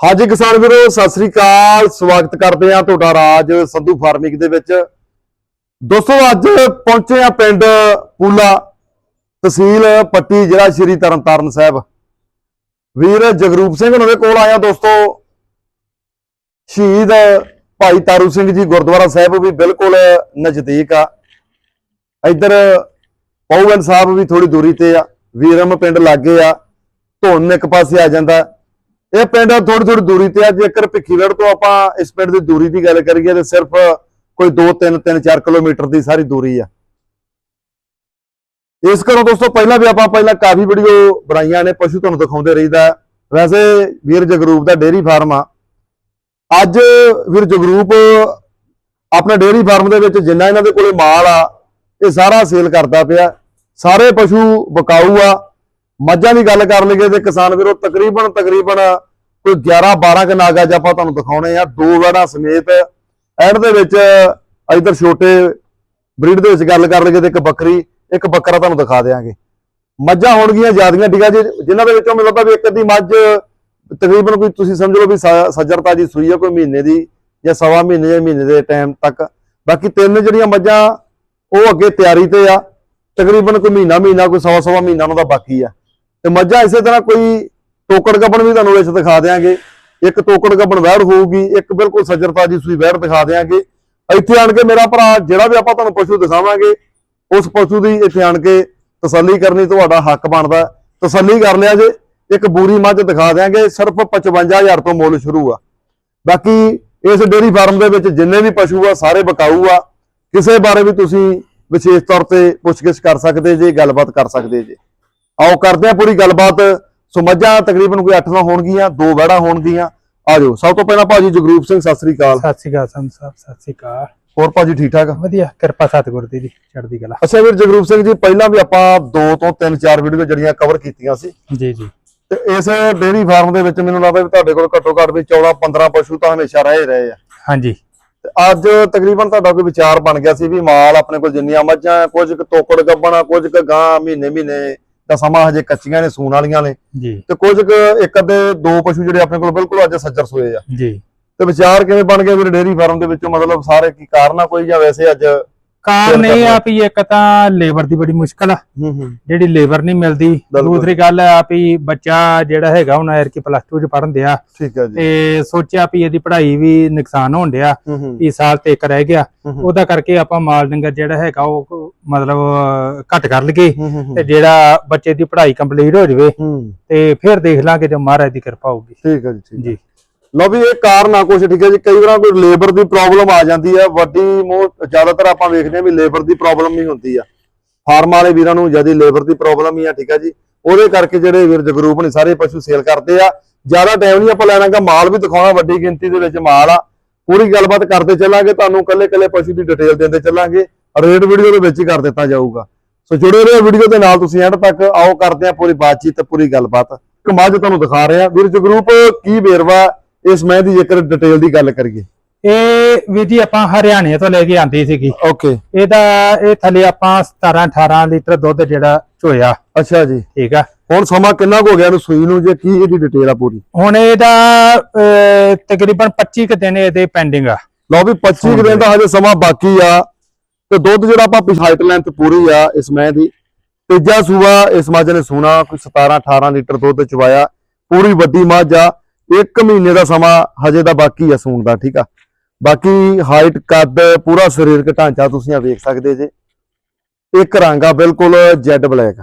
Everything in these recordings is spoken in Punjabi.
ਹਾਂਜੀ ਕਿਸਾਨ ਵੀਰੋ, ਸਤਿ ਸ੍ਰੀ ਅਕਾਲ। ਸਵਾਗਤ ਕਰਦੇ ਆ ਤੁਹਾਡਾ ਰਾਜ ਸੰਧੂ ਫਾਰਮਿੰਗ ਦੇ ਵਿੱਚ। ਦੋਸਤੋ, ਅੱਜ ਪਹੁੰਚੇ ਆ ਪਿੰਡ ਪੂਲਾ ਤਹਿਸੀਲ ਪੱਟੀ, ਜ਼ਿਲ੍ਹਾ ਸ਼੍ਰੀ ਤਰਨਤਾਰਨ ਸਾਹਿਬ। ਵੀਰ ਜਗਰੂਪ ਸਿੰਘ ਉਹਨਾਂ ਦੇ ਕੋਲ ਆਇਆ ਦੋਸਤੋ। ਸ਼ਹੀਦ ਭਾਈ ਤਾਰੂ ਸਿੰਘ ਜੀ ਗੁਰਦੁਆਰਾ ਸਾਹਿਬ ਵੀ ਬਿਲਕੁਲ ਨਜ਼ਦੀਕ ਆ। ਇੱਧਰ ਪੌਵਨ ਸਾਹਿਬ ਵੀ ਥੋੜੀ ਦੂਰੀ ਤੇ ਆ। ਵੀਰਮ ਪਿੰਡ ਲਾਗੇ ਆ। ਧੁੰਨ ਇੱਕ ਪਾਸੇ ਆ ਜਾਂਦਾ। ਇਹ ਪਿੰਡ ਥੋੜੀ ਥੋੜੀ ਦੂਰੀ ਤੇ ਆ, ਜੇਕਰ ਭਿੱਖੀਵੜ ਤੋਂ ਆਪਾਂ ਇਸ ਪਿੰਡ ਦੀ ਦੂਰੀ ਦੀ ਗੱਲ ਕਰੀਏ ਤੇ ਸਿਰਫ ਕੋਈ 2 3 3 4 ਕਿਲੋਮੀਟਰ ਦੀ ਸਾਰੀ ਦੂਰੀ ਆ। ਇਸ ਕਰੋ ਦੋਸਤੋ, ਪਹਿਲਾਂ ਵੀ ਆਪਾਂ ਪਹਿਲਾਂ ਕਾਫੀ ਵੀਡੀਓ ਬਣਾਈਆਂ ਨੇ, ਪਸ਼ੂ ਤੁਹਾਨੂੰ ਦਿਖਾਉਂਦੇ ਰਹੀਦਾ। ਵੈਸੇ ਵੀਰ ਜਗਰੂਪ ਦਾ ਡੇਅਰੀ ਫਾਰਮ ਆ। ਅੱਜ ਵੀਰ ਜਗਰੂਪ ਆਪਣੇ ਡੇਅਰੀ ਫਾਰਮ ਦੇ ਵਿੱਚ ਜਿੰਨਾ ਇਹਨਾਂ ਦੇ ਕੋਲੇ ਮਾਲ ਆ, ਇਹ ਸਾਰਾ ਸੇਲ ਕਰਦਾ ਪਿਆ। ਸਾਰੇ ਪਸ਼ੂ ਬਕਾਊ ਆ। ਮੱਝਾਂ ਦੀ ਗੱਲ ਕਰ ਲਈਏ ਤੇ ਕਿਸਾਨ ਵੀਰੋ, ਤਕਰੀਬਨ ਤਕਰੀਬਨ ਕੋਈ 11 12 ਕ ਨਾਗਾ ਜ ਆਪਾਂ ਤੁਹਾਨੂੰ ਦਿਖਾਉਣੇ ਆ, ਦੋ ਵੜਾ ਸਮੇਤ ਐਂਡ ਦੇ ਵਿੱਚ ਇਧਰ ਛੋਟੇ ਬਰੀਡ ਦੇ ਵਿੱਚ ਗੱਲ ਕਰ ਲਈਏ ਤੇ ਇੱਕ ਬੱਕਰੀ, ਇੱਕ ਬੱਕਰਾ ਤੁਹਾਨੂੰ ਦਿਖਾ ਦੇਾਂਗੇ ਮੱਝਾਂ ਹੋਣਗੀਆਂ ਜ਼ਿਆਦੀਆਂ ਠੀਕ ਆ ਜੀ, ਜਿਨ੍ਹਾਂ ਦੇ ਵਿੱਚੋਂ ਮੈਨੂੰ ਲੱਗਦਾ ਵੀ ਇੱਕ ਅੱਧੀ ਮੱਝ ਤਕਰੀਬਨ ਕੋਈ ਤੁਸੀਂ ਸਮਝ ਲਓ ਵੀ ਸੱਜਰਤਾ ਜੀ ਸੂਈ ਆ, ਕੋਈ ਮਹੀਨੇ ਦੀ ਜਾਂ ਸਵਾ ਮਹੀਨੇ ਜਾਂ ਮਹੀਨੇ ਦੇ ਟਾਈਮ ਤੱਕ। ਬਾਕੀ ਤਿੰਨ ਜਿਹੜੀਆਂ ਮੱਝਾਂ, ਉਹ ਅੱਗੇ ਤਿਆਰੀ ਤੇ ਆ। ਤਕਰੀਬਨ ਕੋਈ ਮਹੀਨਾ ਮਹੀਨਾ ਕੋਈ ਸਵਾ ਸਵਾ ਮਹੀਨਾ ਉਹਨਾਂ ਦਾ ਬਾਕੀ ਆ। ਤੇ ਮੱਝਾਂ ਇਸੇ ਤਰ੍ਹਾਂ ਕੋਈ ਟੋਕੜ ਗੱਬਣ ਵੀ ਤੁਹਾਨੂੰ ਇਸ ਦਿਖਾ ਦੇਾਂਗੇ ਇੱਕ ਟੋਕੜ ਗੱਬਣ ਵਹਿੜ ਹੋਊਗੀ, ਇੱਕ ਬਿਲਕੁਲ ਸੱਜਰਤਾ ਜੀ ਸੂਈ ਵਹਿੜ ਦਿਖਾ ਦੇਾਂਗੇ ਇੱਥੇ ਆਣ ਕੇ ਮੇਰਾ ਭਰਾ, ਜਿਹੜਾ ਵੀ ਆਪਾਂ ਤੁਹਾਨੂੰ ਪਸ਼ੂ ਦਿਖਾਵਾਂਗੇ, ਉਸ ਪਸ਼ੂ ਦੀ ਇੱਥੇ ਆਣ ਕੇ ਤਸੱਲੀ ਕਰਨੀ ਤੁਹਾਡਾ ਹੱਕ ਬਣਦਾ। ਤਸੱਲੀ ਕਰ ਲਿਆ ਜੇ, ਇੱਕ ਬੂਰੀ ਮੱਝ ਦਿਖਾ ਦਿਆਂਗੇ, ਸਿਰਫ 55000 ਤੋਂ ਮੁੱਲ ਸ਼ੁਰੂ ਆ। ਬਾਕੀ ਇਸ ਡੇਅਰੀ ਫਾਰਮ ਦੇ ਵਿੱਚ ਜਿੰਨੇ ਵੀ ਪਸ਼ੂ ਆ, ਸਾਰੇ ਬਕਾਊ ਆ। ਕਿਸੇ ਬਾਰੇ ਵੀ ਤੁਸੀਂ ਵਿਸ਼ੇਸ਼ ਤੌਰ ਤੇ ਪੁੱਛਗਿੱਛ ਕਰ ਸਕਦੇ ਜੇ, ਗੱਲਬਾਤ ਕਰ ਸਕਦੇ ਜੇ। ਆਓ ਕਰਦੇ ਆ ਪੂਰੀ ਗੱਲਬਾਤ। ਸੋ ਮੱਝਾਂ ਤਕਰੀਬਨ ਕੋਈ 8 ਨਾ ਹੋਣਗੀਆਂ ਦੋ ਵੜਾ ਹੋਣਗੀਆਂ। ਆ ਜਾਓ ਸਭ ਤੋਂ ਪਹਿਲਾਂ ਭਾਜੀ ਜਗਰੂਪ ਸਿੰਘ ਸਤਿ ਸ੍ਰੀ ਅਕਾਲ। ਸਤਿ ਸ਼੍ਰੀ ਅਕਾਲ ਸੰਤ ਸਾਹਿਬ ਸਤਿ ਸ਼੍ਰੀ ਅਕਾਲ। ਹੋਰ ਭਾਜੀ ਠੀਕ ਠਾਕ? ਵਧੀਆ ਕਿਰਪਾ ਸਤਿਗੁਰ ਦੀ ਜੀ ਚੜ੍ਹਦੀ ਕਲਾ। ਅੱਛਾ ਵੀਰ ਜਗਰੂਪ ਸਿੰਘ ਜੀ ਪਹਿਲਾਂ ਵੀ ਆਪਾਂ ਦੋ ਤੋਂ ਤਿੰਨ ਚਾਰ ਵੀਡੀਓ ਜਿਹੜੀਆਂ ਕਵਰ ਕੀਤੀਆਂ ਸੀ। ਜੀ ਜੀ। ਤੇ ਇਸ ਡੇਅਰੀ ਫਾਰਮ ਦੇ ਵਿੱਚ ਮੈਨੂੰ ਲੱਗਦਾ ਵੀ ਤੁਹਾਡੇ ਕੋਲ ਘੱਟੋ ਘੱਟ ਵੀ 14 15 ਪਸ਼ੂ ਤਾਂ ਹਮੇਸ਼ਾ ਰਹੇ ਰਹੇ ਆ। ਹਾਂਜੀ। ਅੱਜ ਤਕਰੀਬਨ ਤੁਹਾਡਾ ਕੋਈ ਵਿਚਾਰ ਬਣ ਗਿਆ ਸੀ ਵੀ ਮਾਲ ਆਪਣੇ ਕੋਲ ਜਿੰਨੀਆਂ ਮੱਝਾਂ ਕੁਝ ਕੁ ਤੋਕੜ ਗੱਬਣਾ ਕੁਝ ਕੁ ਗਾਂ ਮਹੀਨੇ ਮਹੀਨੇ ਦਾ ਸਮਾਂ ਹਜੇ ਕੱਚੀਆਂ ਨੇ ਸੂਣ ਵਾਲੀਆਂ ਨੇ। ਜੀ। ਤੇ ਕੁਝ ਇੱਕ ਅੱਧੇ ਦੋ ਪਸ਼ੂ ਜਿਹੜੇ ਆਪਣੇ ਕੋਲ ਬਿਲਕੁਲ ਅੱਜ ਸੱਜਰ ਸੋਏ ਆ। ਜੀ। ਤੇ ਵਿਚਾਰ ਕਿਵੇਂ ਬਣ ਗਿਆ ਵੀਰੇ ਡੇਅਰੀ ਫਾਰਮ ਦੇ ਵਿੱਚੋਂ? ਮਤਲਬ ਸਾਰੇ ਕੀ ਕਾਰਨ ਆ ਕੋਈ ਜਾਂ ਵੈਸੇ ਅੱਜ ਕਾਰਨ ਇਹ ਆ ਵੀ ਇੱਕ ਤਾਂ ਲੇਬਰ ਦੀ ਬੜੀ ਮੁਸ਼ਕਲ ਆ। ਹੂੰ ਹੂੰ। ਜਿਹੜੀ ਲੇਬਰ ਨਹੀਂ ਮਿਲਦੀ। ਦੂਸਰੀ ਗੱਲ ਆ ਵੀ ਬੱਚਾ ਜਿਹੜਾ ਹੈਗਾ ਹੁਣ ਐਰ ਕੀ ਪਲੱਸ 2 ਚ ਪੜਨ ਦਿਆ ਠੀਕ ਹੈ ਜੀ। ਤੇ ਸੋਚਿਆ ਵੀ ਇਹਦੀ ਪੜ੍ਹਾਈ ਵੀ ਨੁਕਸਾਨ ਹੋਣ ਹੂੰ ਵੀ ਸਾਲ ਤੇ ਇੱਕ ਰਹਿ ਗਿਆ। ਉਹਦਾ ਕਰਕੇ ਆਪਾਂ ਮਾਲ ਡੰਗਰ ਜਿਹੜਾ ਹੈਗਾ ਉਹ ਮਤਲਬ ਘੱਟ ਕਰ ਲਈਏ ਤੇ ਜਿਹੜਾ ਬੱਚੇ ਦੀ ਪੜ੍ਹਾਈ ਕੰਪਲੀਟ ਹੋ ਜਾਵੇ ਤੇ ਫਿਰ ਦੇਖ ਲਾਂਗੇ ਜੇ ਮਹਾਰਾਜ ਦੀ ਕਿਰਪਾ ਹੋਊਗੀ। ਠੀਕ ਹੈ ਜੀ ਜੀ। ਲਓ ਵੀ ਇਹ ਕਾਰਨ ਆ ਕੁਛ ਠੀਕ ਹੈ ਜੀ ਕਈ ਵਾਰ ਕੋਈ ਲੇਬਰ ਦੀ ਪ੍ਰੋਬਲਮ ਆ ਜਾਂਦੀ ਹੈ ਵੱਡੀ ਮੋ ਜ਼ਿਆਦਾਤਰ ਆਪਾਂ ਵੇਖਦੇ ਹਾਂ ਵੀ ਲੇਬਰ ਦੀ ਪ੍ਰੋਬਲਮ ਹੀ ਹੁੰਦੀ ਆ। ਫਾਰਮ ਵਾਲੇ ਵੀਰਾਂ ਨੂੰ ਜ਼ਿਆਦਾ ਲੇਬਰ ਦੀ ਪ੍ਰੋਬਲਮ ਹੀ ਆ ਠੀਕ ਹੈ ਜੀ। ਉਹਦੇ ਕਰਕੇ ਜਿਹੜੇ ਵੀਰ ਜਗਰੂਪ ਨੇ ਸਾਰੇ ਪਸ਼ੂ ਸੇਲ ਕਰਦੇ ਆ। ਜ਼ਿਆਦਾ ਟਾਈਮ ਨਹੀਂ ਆਪਾਂ ਲੈਣਾਗਾ ਮਾਲ ਵੀ ਦਿਖਾਉਣਾ ਵੱਡੀ ਗਿਣਤੀ ਦੇ ਵਿੱਚ ਮਾਲ ਆ। ਪੂਰੀ ਗੱਲਬਾਤ ਕਰਦੇ ਚੱਲਾਂਗੇ ਤੁਹਾਨੂੰ ਕੱਲੇ ਕੱਲੇ ਪਸ਼ੂ ਦੀ ਡਿਟੇਲ ਦਿੰਦੇ ਚੱਲਾਂਗੇ। ਰੇਟ ਵੀਡੀਓ ਦੇ ਵਿੱਚ ਹੀ ਕਰ ਦਿੱਤਾ ਜਾਊਗਾ। ਸੋ ਜੁੜੇ ਰਹੋ ਵੀਡੀਓ ਦੇ ਨਾਲ ਤੁਸੀਂ ਐਂਡ ਤੱਕ। ਆਓ ਕਰਦੇ ਆ ਪੂਰੀ ਬਾਤਚੀਤ ਪੂਰੀ ਗੱਲਬਾਤ। ਇੱਕ ਮੱਝ ਤੁਹਾਨੂੰ ਦਿਖਾ ਰਹੇ ਆ ਵੀਰ ਜਗਰੂਪ ਕੀ ਵੇਰਵਾ ਇਸ ਮੈਂ ਦੀ ਜੇਕਰ ਡਿਟੇਲ ਦੀ ਗੱਲ ਕਰੀਏ? ਇਹ ਵੀ ਜੀ ਆਪਾਂ ਹਰਿਆਣੇ ਤੋਂ ਲੈ ਕੇ ਆਂਦੀ ਸੀਗੀ। ਓਕੇ ਇਹਦਾ ਇਹ ਥੱਲੇ ਆਪਾਂ 17 18 ਲੀਟਰ ਦੁੱਧ ਜਿਹੜਾ ਚੋਇਆ ਅੱਛਾ ਜੀ। ਠੀਕ ਆ। ਹੁਣ ਸਮਾਂ ਕਿੰਨਾ ਕੁ ਹੋ ਗਿਆ ਇਹਨੂੰ ਸੂਈ ਨੂੰ? ਜੇ ਕੀ ਇਹਦੀ ਡਿਟੇਲ ਆ ਪੂਰੀ? ਹੁਣ ਇਹਦਾ ਤਕਰੀਬਨ 25 ਕੁ ਦਿਨ ਇਹਦੇ ਪੈਂਡਿੰਗ ਆ। ਲਓ ਵੀ 25 ਕੁ ਦਿਨ ਦਾ ਹਜੇ ਸਮਾਂ ਬਾਕੀ ਆ। ਤੇ ਦੁੱਧ ਜਿਹੜਾ ਆਪਾਂ ਪਿਛ ਹਾਈਟ ਲੈਂਥ ਪੂਰੀ ਆ ਇਸ ਮੈਂ ਦੀ। ਤੀਜਾ ਸੂਆ ਇਸ ਮੱਝ ਨੇ ਸੂਣਾ ਕੋਈ 17 18 ਲੀਟਰ ਦੁੱਧ ਚਵਾਇਆ। ਪੂਰੀ ਵੱਡੀ ਮੱਝ ਆ। ਇੱਕ ਮਹੀਨੇ ਦਾ ਸਮਾਂ ਹਜੇ ਦਾ ਬਾਕੀ ਆ ਸੂਣ ਦਾ ਠੀਕ ਆ? ਬਾਕੀ ਹਾਈਟ ਕੱਦ ਪੂਰਾ ਸਰੀਰਕ ਢਾਂਚਾ ਤੁਸੀਂ ਆ ਵੇਖ ਸਕਦੇ ਜੇ। ਇੱਕ ਰੰਗ ਆ ਬਿਲਕੁਲ ਜੈਡ ਬਲੈਕ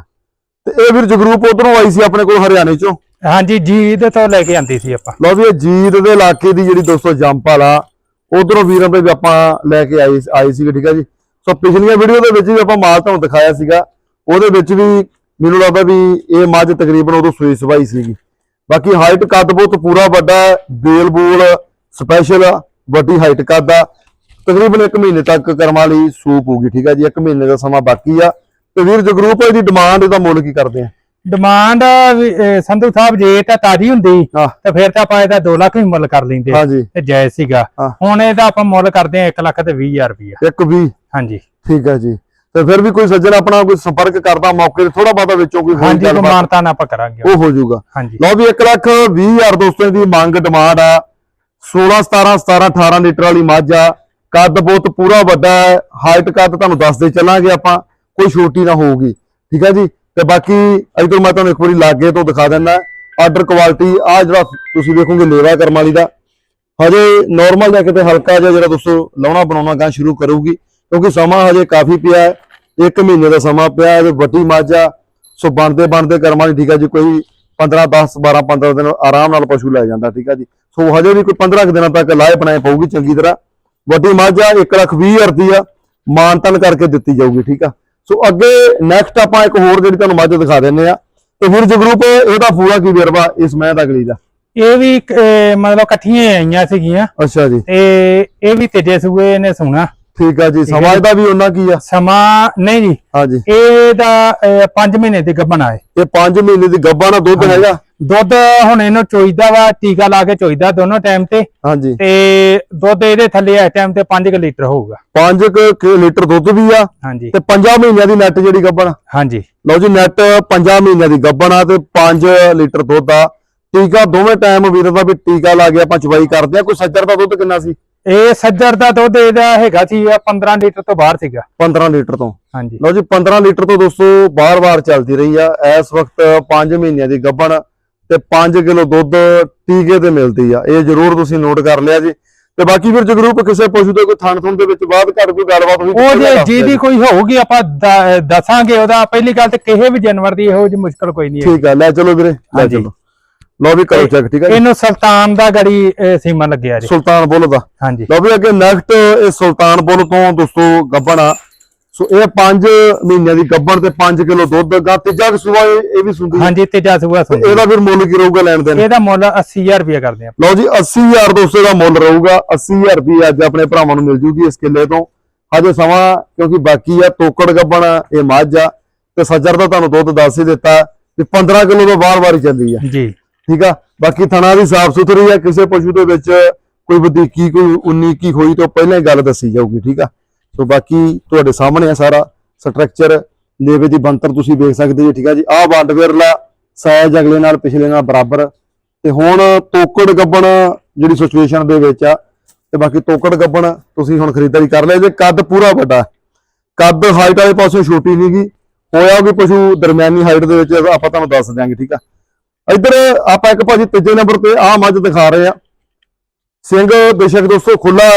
ਤੇ ਇਹ ਵੀਰ ਜਗਰੂਪ ਉਧਰੋਂ ਆਈ ਸੀ ਆਪਣੇ ਕੋਲ ਹਰਿਆਣੇ ਚੋਂ? ਹਾਂਜੀ ਜੀਦ ਤੋਂ ਲੈ ਕੇ ਆਂਦੀ ਸੀ ਆਪਾਂ। ਲਓ ਵੀ ਇਹ ਜੀਤ ਦੇ ਇਲਾਕੇ ਦੀ ਜਿਹੜੀ ਦੋਸਤੋ ਜੰਪਾਲ ਉਧਰੋਂ ਵੀਰਾਂ ਦੇ ਵੀ ਆਪਾਂ ਲੈ ਕੇ ਆਏ ਆਏ ਸੀਗੇ ਠੀਕ ਆ ਜੀ? ਸੋ ਪਿਛਲੀਆਂ ਵੀਡੀਓ ਦੇ ਵਿੱਚ ਵੀ ਆਪਾਂ ਮਾਲ ਤੁਹਾਨੂੰ ਦਿਖਾਇਆ ਸੀਗਾ। ਉਹਦੇ ਵਿੱਚ ਵੀ ਮੈਨੂੰ ਲੱਗਦਾ ਵੀ ਇਹ ਮੱਝ ਤਕਰੀਬਨ ਉਦੋਂ ਸੂਈ ਸਵਾਈ ਸੀਗੀ। ਬਾਕੀ ਹਾਈਟ ਕੱਦ ਬਹੁਤ ਪੂਰਾ ਵੱਡਾ ਹੈ, ਬੇਲ ਬੂਲ ਸਪੈਸ਼ਲ ਵੱਡੀ ਹਾਈਟ ਕੱਦ ਆ। ਤਕਰੀਬਨ 1 ਮਹੀਨੇ ਤੱਕ ਕਰਮਾਂ ਲਈ ਸੂਪ ਹੋਊਗੀ ਠੀਕ ਆ ਜੀ 1 ਮਹੀਨੇ ਦਾ ਸਮਾਂ ਬਾਕੀ ਆ। ਤੇ ਵੀਰ ਜਗਰੂਪ ਇਹਦੀ ਡਿਮਾਂਡ ਇਹਦਾ ਮੁੱਲ ਕੀ ਕਰਦੇ ਆ? ਡਿਮਾਂਡ ਸੰਧੂ ਸਾਹਿਬ ਜੇ ਤਾਂ ਤਾਜੀ ਹੁੰਦੀ ਹਾਂ। ਤੇ ਫਿਰ ਤਾਂ ਆਪਾਂ ਇਹਦਾ 2 ਲੱਖ ਵੀ ਮੁੱਲ ਕਰ ਲੈਂਦੇ ਤੇ ਜਾਇਜ਼ ਸੀਗਾ। ਹਾਂ। ਹੁਣ ਇਹਦਾ ਆਪਾਂ ਮੁੱਲ ਕਰਦੇ ਆ 1 ਲੱਖ ਤੇ 20000 ਰੁਪਇਆ। ਇੱਕ ਵੀ ਹਾਂਜੀ। ਠੀਕ ਆ ਜੀ। ਤੇ ਫਿਰ ਵੀ ਕੋਈ ਸੱਜਣ ਆਪਣਾ ਕੋਈ ਸੰਪਰਕ ਕਰਦਾ ਮੌਕੇ ਤੇ ਥੋੜਾ ਬਹੁਤਾ ਵਿੱਚੋਂ ਕੋਈ ਹੋਈ ਹਾਂਜੀ ਕੋ ਗੱਲਬਾਤ, ਮਾਨਤਾ ਨਾ ਆਪਾਂ ਕਰਾਂਗੇ। ਉਹ ਹੋ ਜਾਊਗਾ। ਹਾਂਜੀ। ਲਓ ਵੀ 1 ਲੱਖ 20 ਹਜ਼ਾਰ ਦੋਸਤਾਂ ਦੀ ਮੰਗ ਡਿਮਾਂਡ ਆ 16 17 17 18 ਲੀਟਰ ਵਾਲੀ ਮੱਝ ਆ। ਕੱਦ ਬਹੁਤ ਪੂਰਾ ਵੱਡਾ ਹੈ। ਹਾਈਟ ਕੱਦ ਤੁਹਾਨੂੰ ਦੱਸਦੇ ਚੱਲਾਂਗੇ ਆਪਾਂ। ਕੋਈ ਛੋਟੀ ਨਾ ਹੋਊਗੀ। ਠੀਕ ਹੈ ਜੀ? ਤੇ ਬਾਕੀ ਇਧਰ ਮੈਂ ਤੁਹਾਨੂੰ ਇੱਕ ਵਾਰੀ ਲਾਗੇ ਤੋਂ ਦਿਖਾ ਦਿੰਦਾ। ਆਰਡਰ ਕੁਆਲਿਟੀ ਆ ਜਿਹੜਾ ਤੁਸੀਂ ਵੇਖੋਗੇ ਲੇਵਾ ਕਰਮ ਵਾਲੀ ਦਾ। ਹਜੇ ਨਾਰਮਲ ਜਾਂ ਕਿਤੇ ਹਲਕਾ ਜਿਹਾ ਜਿਹੜਾ ਦੋਸਤੋ ਲਾਉਣਾ ਬਣਾਉਣਾ ਗਾਂ ਸ਼ੁਰੂ ਕਰੂਗੀ। ਕਿਉਂਕਿ ਸਮਾਂ ਹਜੇ ਕਾਫੀ ਪਿਆ ਹੈ ਇੱਕ ਮਹੀਨੇ ਦਾ ਸਮਾਂ ਪਿਆ ਹੈ ਤੇ ਵੱਡੀ ਮੱਝ ਸੋ ਬਣਦੇ ਬਣਦੇ ਕਰਮਾਂ ਦੀ ਠੀਕ ਹੈ ਜੀ ਕੋਈ 15 10 12 15 ਦਿਨ ਆਰਾਮ ਨਾਲ ਪਸ਼ੂ ਲੈ ਜਾਂਦਾ ਠੀਕ ਹੈ ਜੀ। ਸੋ ਹਜੇ ਵੀ ਕੋਈ 15 ਕੁ ਦਿਨਾਂ ਤੱਕ ਲਾਏ ਬਣਾਏ ਪਊਗੀ ਚੰਗੀ ਤਰ੍ਹਾਂ। ਵੱਡੀ ਮੱਝ ਆ 1 ਲੱਖ 20 ਹਜ਼ਾਰ ਦੀ ਆ ਮਾਨਤਨ ਕਰਕੇ ਦਿੱਤੀ ਜਾਊਗੀ ਠੀਕ ਆ। ਸੋ ਅੱਗੇ ਨੈਕਸਟ ਆਪਾਂ ਇੱਕ ਹੋਰ ਜਿਹੜੀ ਤੁਹਾਨੂੰ ਮੱਝ ਦਿਖਾ ਦਿੰਨੇ ਆ। ਤੇ ਫਿਰ ਜਗਰੂਪ ਇਹਦਾ ਪੂਰਾ ਕੀ ਵੇਰਵਾ ਇਸ ਮੈਂ ਦਾ ਅਗਲੀ ਦਾ। ਇਹ ਵੀ ਮਤਲਬ ਇਕੱਠੀਆਂ ਆਈਆਂ ਸੀਗੀਆਂ। ਅੱਛਾ ਜੀ। ਤੇ ਇਹ ਵੀ ਤੇਜੇ ਸੂਏ ਨੇ ਸੁਣਾ। ਠੀਕ ਆ ਜੀ ਹੈ ਸਮਾਜ ਦਾ ਵੀ ਉਹਨਾਂ ਕੀ ਆ? ਸਮਾਂ ਨਹੀਂ ਜੀ ਹਾਂਜੀ। ਇਹਦਾ 5 ਮਹੀਨੇ ਦੀ ਗੱਭਣ ਆਏ ਇਹ। 5 ਮਹੀਨੇ ਦੀ ਗੱਭਾ ਨਾਲ ਦੁੱਧ ਹੈਗਾ? ਦੁੱਧ ਹੁਣ ਇਹਨੂੰ ਚੋਈਦਾ ਵਾ ਟੀਕਾ ਲਾ ਕੇ ਚੋਈਦਾ ਦੋਨੋਂ ਟਾਈਮ ਤੇ। ਹਾਂਜੀ। ਤੇ ਦੁੱਧ ਇਹਦੇ ਥੱਲੇ ਇਸ ਟਾਈਮ ਤੇ 5 ਲੀਟਰ ਹੋਊਗਾ। 5 ਲੀਟਰ ਦੁੱਧ ਵੀ ਆ? ਹਾਂਜੀ। ਤੇ 5 ਮਹੀਨਿਆਂ ਦੀ ਨੈਟ ਜਿਹੜੀ ਗੱਭਣ ਹਾਂਜੀ। ਲਓ ਜੀ ਨੈਟ 5 ਮਹੀਨਿਆਂ ਦੀ ਗੱਭਣ ਆ ਤੇ 5 ਲੀਟਰ ਦੁੱਧ ਆ। ਟੀਕਾ ਦੋਵੇਂ ਟਾਈਮ ਵੀਰ ਦਾ ਵੀ ਟੀਕਾ ਲਾ ਕੇ ਆਪਾਂ ਚਵਾਈ ਕਰਦੇ ਆ। ਕੋਈ ਸੱਜਰ ਦਾ ਦੁੱਧ ਕਿੰਨਾ ਸੀ? ਇਹ ਸੱਜਰ ਦਾ ਦੁੱਧ ਇਹਦਾ ਹੈਗਾ ਸੀ 15 ਲੀਟਰ ਤੋਂ ਬਾਹਰ ਸੀਗਾ। 15 ਲੀਟਰ ਤੋਂ। ਹਾਂਜੀ। ਲਓ ਜੀ 15 ਲੀਟਰ ਤੋਂ ਦੋਸਤੋ ਬਾਰ-ਬਾਰ ਚੱਲਦੀ ਰਹੀ ਆ। ਇਸ ਵਕਤ 5 ਮਹੀਨਿਆਂ ਦੀ ਗੱਭਣ ਤੇ 5 ਕਿਲੋ ਦੁੱਧ ਟੀਕੇ ਤੇ ਮਿਲਦੀ ਆ। ਇਹ ਜ਼ਰੂਰ ਤੁਸੀਂ ਨੋਟ ਕਰ ਲਿਆ ਜੀ। ਤੇ ਬਾਕੀ ਫਿਰ ਜਗਰੂਪ ਕਿਸੇ ਪਸ਼ੂ ਦੇ ਕੋਈ ਥਣ ਥੁਣ ਦੇ ਵਿੱਚ ਬਾਅਦ ਘੱਟ ਕੋਈ ਗੱਲਬਾਤ ਹੋਈ ਉਹ ਜੇ ਜਿਹਦੀ ਕੋਈ ਹੋਊਗੀ ਆਪਾਂ ਦੱਸਾਂਗੇ ਉਹਦਾ। ਪਹਿਲੀ ਗੱਲ ਤੇ ਕਿਸੇ ਵੀ ਜਾਨਵਰ ਦੀ ਇਹੋ ਜਿਹੀ ਮੁਸ਼ਕਲ ਕੋਈ ਨਹੀਂ ਹੈ। ਠੀਕ ਆ ਲੈ ਚਲੋ ਵੀਰੇ ਲੈ। ਚਲੋ। ਲਓ ਵੀ ਕਰੋ ਚੈੱਕ ਠੀਕ ਜੀ। ਇਹਨੂੰ ਸੁਲਤਾਨ ਦਾ ਗੜੀ ਸੀਮਾ ਲੱਗਿਆ ਜੀ। ਸੁਲਤਾਨ ਬੁੱਲ ਦਾ। ਹਾਂਜੀ। ਲਓ ਵੀ ਅੱਗੇ ਨੈਕਸਟ ਇਹ ਸੁਲਤਾਨ ਬੁੱਲ ਤੋਂ ਦੋਸਤੋ ਗੱਬਣ ਆ। ਸੋ ਇਹ 5 ਮਹੀਨਿਆਂ ਦੀ ਗੱਬਣ ਤੇ 5 ਕਿਲੋ ਦੁੱਧ ਗਾ ਤੀਜਾ ਸੂਆ ਇਹ ਵੀ ਸੁੰਦੀ ਹਾਂਜੀ ਤੇਜਾ ਸੂਆ ਸੁਣ ਇਹਦਾ ਫਿਰ ਮੁੱਲ ਕੀ ਰਹੂਗਾ ਲੈਣ ਦੇਣ? ਇਹਦਾ ਮੁੱਲ 80000 ਰੁਪਏ ਕਰਦੇ ਆ। ਲਓ ਜੀ 80000 ਦੋਸਤੋ ਦਾ ਮੁੱਲ ਰਹੂਗਾ। 80000 ਰੁਪਏ ਅੱਜ ਆਪਣੇ ਭਰਾਵਾਂ ਨੂੰ ਮਿਲ ਜੂਗੀ ਇਸ ਕਿੱਲੇ ਤੋਂ। ਹਜੇ ਸਮਾਂ ਕਿਉਂਕਿ ਬਾਕੀ ਆ ਤੋਕੜ ਗੱਬਣ ਇਹ ਮੱਝ ਆ। ਤੇ ਸੱਜਰ ਦਾ ਤੁਹਾਨੂੰ ਦੁੱਧ ਦੱਸ ਹੀ ਦਿੱਤਾ ਕਿ 15 ਕਿਲੋ ਤੋਂ ਬਾਰ-ਬਾਰ ਹੀ ਚੱਲੀ ਆ। ਜੀ। ਠੀਕ ਆ? ਬਾਕੀ ਥਣਾ ਦੀ ਸਾਫ਼ ਸੁਥਰੀ ਆ, ਕਿਸੇ ਪਸ਼ੂ ਦੇ ਵਿੱਚ ਕੋਈ ਵਧੀਕੀ, ਕੋਈ 19 ਕੀ ਹੋਈ ਤਾਂ ਪਹਿਲਾਂ ਹੀ ਗੱਲ ਦੱਸੀ ਜਾਊਗੀ, ਠੀਕ ਆ? ਸੋ ਬਾਕੀ ਤੁਹਾਡੇ ਸਾਹਮਣੇ ਆ ਸਾਰਾ ਸਟਰਕਚਰ, ਲੇਵੇ ਦੀ ਬੰਤਰ ਤੁਸੀਂ ਵੇਖ ਸਕਦੇ ਜੀ, ਠੀਕ ਆ ਜੀ? ਆਹ ਵੰਡ ਵੇਰਲਾ, ਸਾਇਜ ਅਗਲੇ ਨਾਲ ਪਿਛਲੇ ਨਾਲ ਬਰਾਬਰ। ਤੇ ਹੁਣ ਤੋਕੜ ਗੱਬਣ ਜਿਹੜੀ ਸਿਚੁਏਸ਼ਨ ਦੇ ਵਿੱਚ ਆ, ਤੇ ਬਾਕੀ ਤੋਕੜ ਗੱਬਣ ਤੁਸੀਂ ਹੁਣ ਖਰੀਦਦਾਰੀ ਕਰ ਲਿਆ ਜੇ, ਕੱਦ ਪੂਰਾ ਵੱਡਾ। ਕੱਦ ਹਾਈਟ ਵਾਲੇ ਪਾਸੋਂ ਛੋਟੀ ਨਹੀਂਗੀ ਹੋਇਆ ਵੀ ਪਸ਼ੂ ਦਰਮਿਆਨੀ ਹਾਈਟ ਦੇ ਵਿੱਚ, ਆਪਾਂ ਤੁਹਾਨੂੰ ਦੱਸ ਦਿਆਂਗੇ, ਠੀਕ ਆ? ਇੱਧਰ ਆਪਾਂ ਇੱਕ ਭਾਜੀ ਤੀਜੇ ਨੰਬਰ ਤੇ ਆਹ ਮੱਝ ਦਿਖਾ ਰਹੇ ਆ ਸਿੰਘ ਬੇਸ਼ੱਕ ਦੋਸਤੋ ਖੁੱਲਾ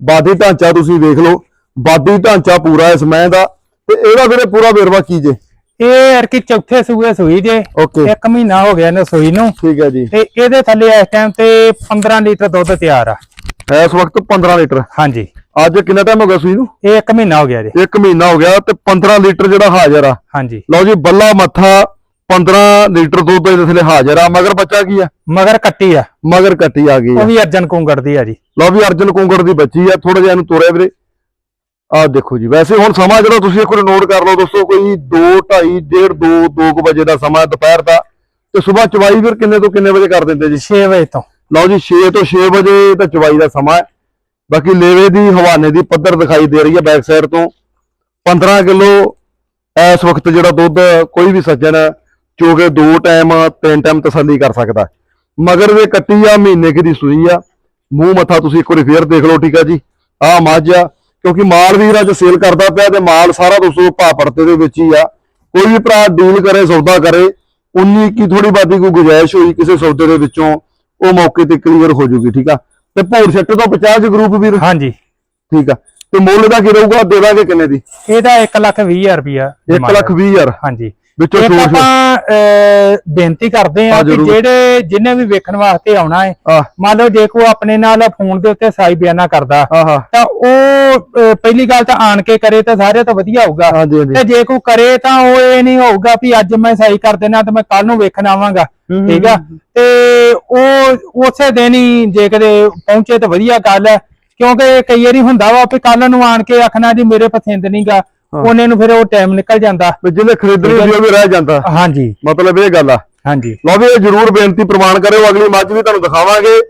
ਬਾਦੀ ਢਾਂਚਾ ਤੁਸੀਂ ਵੇਖ ਲਓ। ਬਾਦੀ ਢਾਂਚਾ ਪੂਰਾ ਇਸ ਮੈਂ ਦਾ। ਤੇ ਇਹਦਾ ਵੀਰੇ ਪੂਰਾ ਵੇਰਵਾ ਕੀ ਜੇ? ਇਹ ਅਰਕੀ ਚੌਥੇ ਸੂਏ ਸੂਈ ਜੇ। ਇੱਕ ਮਹੀਨਾ ਹੋ ਗਿਆ ਇਹਨੂੰ ਸੂਈ ਨੂੰ। ਠੀਕ ਹੈ ਜੀ। ਤੇ ਇਹਦੇ ਥੱਲੇ ਇਸ ਟਾਈਮ ਤੇ 15 ਲੀਟਰ ਦੁੱਧ ਤਿਆਰ ਆ। ਇਸ ਵਕਤ 15 ਲੀਟਰ। ਹਾਂਜੀ। ਅੱਜ ਕਿੰਨਾ ਟਾਈਮ ਹੋ ਗਿਆ ਸੂਈ ਨੂੰ? ਇਹ ਇੱਕ ਮਹੀਨਾ ਹੋ ਗਿਆ ਜੀ। 1 ਮਹੀਨਾ ਹੋ ਗਿਆ ਤੇ 15 ਲੀਟਰ ਜਿਹੜਾ ਹਾਜ਼ਰ ਆ। ਹਾਂਜੀ। ਲਓ ਜੀ ਬੱਲਾ ਮੱਥਾ 15 ਲੀਟਰ ਦੁੱਧ ਇਹਦੇ ਥੱਲੇ ਹਾਜ਼ਰ ਆ ਮਗਰ ਬੱਚਾ ਕੀ ਆ? ਮਗਰ ਕੱਟੀ ਆ। ਮਗਰ ਕੱਟੀ ਆ ਗਈ ਆ। ਉਹ ਵੀ ਅਰਜਨ ਕੁੰਗੜ ਦੀ ਆ ਜੀ। ਲਓ ਵੀ ਅਰਜਨ ਕੁੰਗੜ ਦੀ ਬੱਚੀ ਆ ਥੋੜਾ ਜਿਹਾ ਇਹਨੂੰ ਤੋਰਿਆ ਵੀਰੇ। ਆਹ ਦੇਖੋ ਜੀ ਵੈਸੇ ਹੁਣ ਸਮਾਂ ਜਿਹੜਾ ਤੁਸੀਂ ਇੱਕ ਵਾਰ ਨੋਟ ਕਰ ਲਓ ਦੋਸਤੋ ਕੋਈ 2 2:30 1:30 2 2 ਵਜੇ ਦਾ ਸਮਾਂ ਦੁਪਹਿਰ ਦਾ। ਤੇ ਸਵੇਰ ਚਵਾਈ ਫਿਰ ਕਿੰਨੇ ਤੋਂ ਕਿੰਨੇ ਵਜੇ ਕਰ ਦਿੰਦੇ ਜੀ? 6 ਵਜੇ ਤੋਂ। ਲਓ ਜੀ 6 ਤੋਂ 6 ਵਜੇ ਤਾਂ ਚਵਾਈ ਦਾ ਸਮਾਂ ਹੈ। ਬਾਕੀ ਲੇਵੇ ਦੀ ਹਵਾਨੇ ਦੀ ਪੱਧਰ ਦਿਖਾਈ ਦੇ ਰਹੀ ਹੈ ਬੈਕ ਸਾਈਡ ਤੋਂ। 15 ਕਿਲੋ ਇਸ ਵਕਤ ਜਿਹੜਾ ਦੁੱਧ ਕੋਈ ਵੀ ਸੱਜਣ ਚੋ ਕੇ ਦੋ ਟਾਈਮ ਤਿੰਨ ਟਾਈਮ ਤਸੱਲੀ ਕਰ ਸਕਦਾ। ਮਗਰ ਦੇ ਕੱਟੀ ਆ ਮਹੀਨੇ ਕੁ ਦੀ ਸੂਈ ਆ। ਮੂੰਹ ਮੱਥਾ ਤੁਸੀਂ ਇੱਕ ਵਾਰੀ ਫੇਰ ਦੇਖ ਲਓ ਠੀਕ ਆ ਜੀ। ਆਹ ਮੱਝ ਆ ਕਿਉਂਕਿ ਮਾਲ ਵੀਰ ਅੱਜ ਸੇਲ ਕਰਦਾ ਪਿਆ ਤੇ ਮਾਲ ਸਾਰਾ ਦੋਸਤੋ ਭਾ ਪਰਤੇ ਦੇ ਵਿੱਚ ਹੀ ਆ। ਕੋਈ ਵੀ ਭਰਾ ਡੀਲ ਕਰੇ ਸੌਦਾ ਕਰੇ 19 ਕੀ ਥੋੜੀ ਬਾਤੀ ਕੋਈ ਗੁਜਾਇਸ਼ ਹੋਈ ਕਿਸੇ ਸੌਦੇ ਦੇ ਵਿੱਚੋਂ ਉਹ ਮੌਕੇ ਤੇ ਕਲੀਅਰ ਹੋ ਜੂਗੀ ਠੀਕ ਆ। ਤੇ ਭੌਰ ਸੈਕਟਰ ਤੋਂ 50 ਚ ਗਰੁੱਪ ਵੀਰ? ਹਾਂਜੀ। ਠੀਕ ਆ। ਤੇ ਮੁੱਲ ਦਾ ਕੀ ਰਹੂਗਾ ਦੇ ਦਾਂਗੇ ਕਿੰਨੇ ਦੀ? ਇਹਦਾ 1 ਲੱਖ 20 ਹਜ਼ਾਰ ਰੁਪਿਆ 1 ਲੱਖ 20 ਹਜ਼ਾਰ। ਹਾਂਜੀ। ਵਿੱਚੋਂ ਇੱਕ ਆਪਾਂ ਅਹ, ਬੇਨਤੀ ਕਰਦੇ ਆ ਹਾਂ, ਕਿ ਜ਼ਰੂਰ। ਜਿਹੜੇ ਜਿੰਨੇ ਵੀ ਵੇਖਣ ਵਾਸਤੇ ਆਉਣਾ ਹੈ ਆਹ ਮੰਨ ਲਓ ਜੇ ਕੋਈ ਆਪਣੇ ਨਾਲ ਫੋਨ ਦੇ ਉੱਤੇ ਸਾਈ ਬਿਆਨਾ ਕਰਦਾ ਆਹਾ ਤਾਂ ਉਹ ਅਹ, ਪਹਿਲੀ ਗੱਲ ਤਾਂ ਆਣ ਕੇ ਕਰੇ ਤਾਂ ਸਾਰੇ ਤੋਂ ਵਧੀਆ ਹੋਊਗਾ। ਹਾਂਜੀ ਹਾਂਜੀ ਤੇ ਜੇ ਕੋਈ ਕਰੇ ਤਾਂ ਉਹ ਇਹ ਨਹੀਂ ਹੋਊਗਾ ਵੀ ਅੱਜ ਮੈਂ ਸਹੀ ਕਰ ਦੇਣਾ ਤੇ ਮੈਂ ਕੱਲ ਨੂੰ ਵੇਖਣ ਆਵਾਂਗਾ ਹੂੰ, ਠੀਕ ਆ? ਤੇ ਉਹ ਉਸੇ ਦਿਨ ਹੀ ਜੇ ਕਦੇ ਪਹੁੰਚੇ ਤਾਂ ਵਧੀਆ ਗੱਲ ਹੈ ਕਿਉਂਕਿ ਕਈ ਵਾਰੀ ਹੁੰਦਾ ਵਾ ਵੀ ਕੱਲ ਨੂੰ ਆਣ ਕੇ ਆਖਣਾ ਜੀ ਮੇਰੇ ਪਸੰਦ ਨਹੀਂਗਾ ਉਹਨੇ ਨੂੰ ਫਿਰ ਉਹ ਟਾਈਮ ਨਿਕਲ ਜਾਂਦਾ। ਵੀ ਜਿਹਨੇ ਖਰੀਦਣੀ ਹੁੰਦੀ ਉਹ ਵੀ ਰਹਿ ਜਾਂਦਾ। ਹਾਂਜੀ। ਮਤਲਬ ਇਹ ਗੱਲ ਆ। ਹਾਂਜੀ। ਲਓ ਵੀ ਇਹ ਜਰੂਰ ਬੇਨਤੀ ਪ੍ਰਮਾਣ ਕਰਿਓ ਅਗਲੀ ਮੱਝ ਵੀ ਤੁਹਾਨੂੰ ਦਿਖਾਵਾਂਗੇ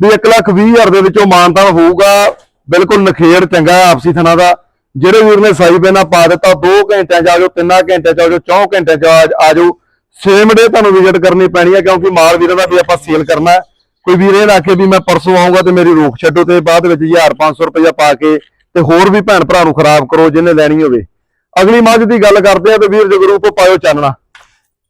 ਵੀ 1 ਲੱਖ 20 ਹਜ਼ਾਰ ਦੇ ਵਿੱਚੋਂ ਮਾਨਤਾ ਹੋਊਗਾ। ਬਿਲਕੁਲ ਨਖੇੜ ਚੰਗਾ ਆਪਸੀ ਥਣਾ ਦਾ। ਜਿਹੜੇ ਵੀਰ ਨੇ ਸਾਈ ਪੈਨਾ ਪਾ ਦਿੱਤਾ 2 ਘੰਟਿਆਂ ਚ ਆ ਜਾਓ 3 ਘੰਟਿਆਂ ਚ ਆ ਜਾਓ 4 ਘੰਟਿਆਂ ਚ ਆ- ਜਾਓ। ਸੇਮ ਡੇ ਤੁਹਾਨੂੰ ਵਿਜ਼ਿਟ ਕਰਨੀ ਪੈਣੀ ਹੈ ਕਿਉਂਕਿ ਮਾਲ ਵੀਰਾਂ ਦਾ ਵੀ ਆਪਾਂ ਸੇਲ ਕਰਨਾ ਕੋਈ ਵੀਰ ਨਾ ਕਿ ਵੀ ਮੈਂ ਪਰਸੋਂ ਆਉਂਗਾ ਤੇ ਮੇਰੀ ਰੋਕ ਛੱਡੋ ਤੇ ਬਾਅਦ ਵਿੱਚ 1500 ਰੁਪਇਆ ਪਾ ਕੇ ਤੇ ਹੋਰ ਵੀ ਭੈਣ ਭਰਾ ਨੂੰ ਖਰਾਬ ਕਰੋ ਜਿਹਨੇ ਲੈਣੀ ਹੋਵੇ। ਅਗਲੀ ਮੱਝ ਦੀ ਗੱਲ ਕਰਦੇ ਆ ਤੇ ਵੀਰ ਜਗਰੂਪ ਪਾਇਓ ਚਾਨਣਾ।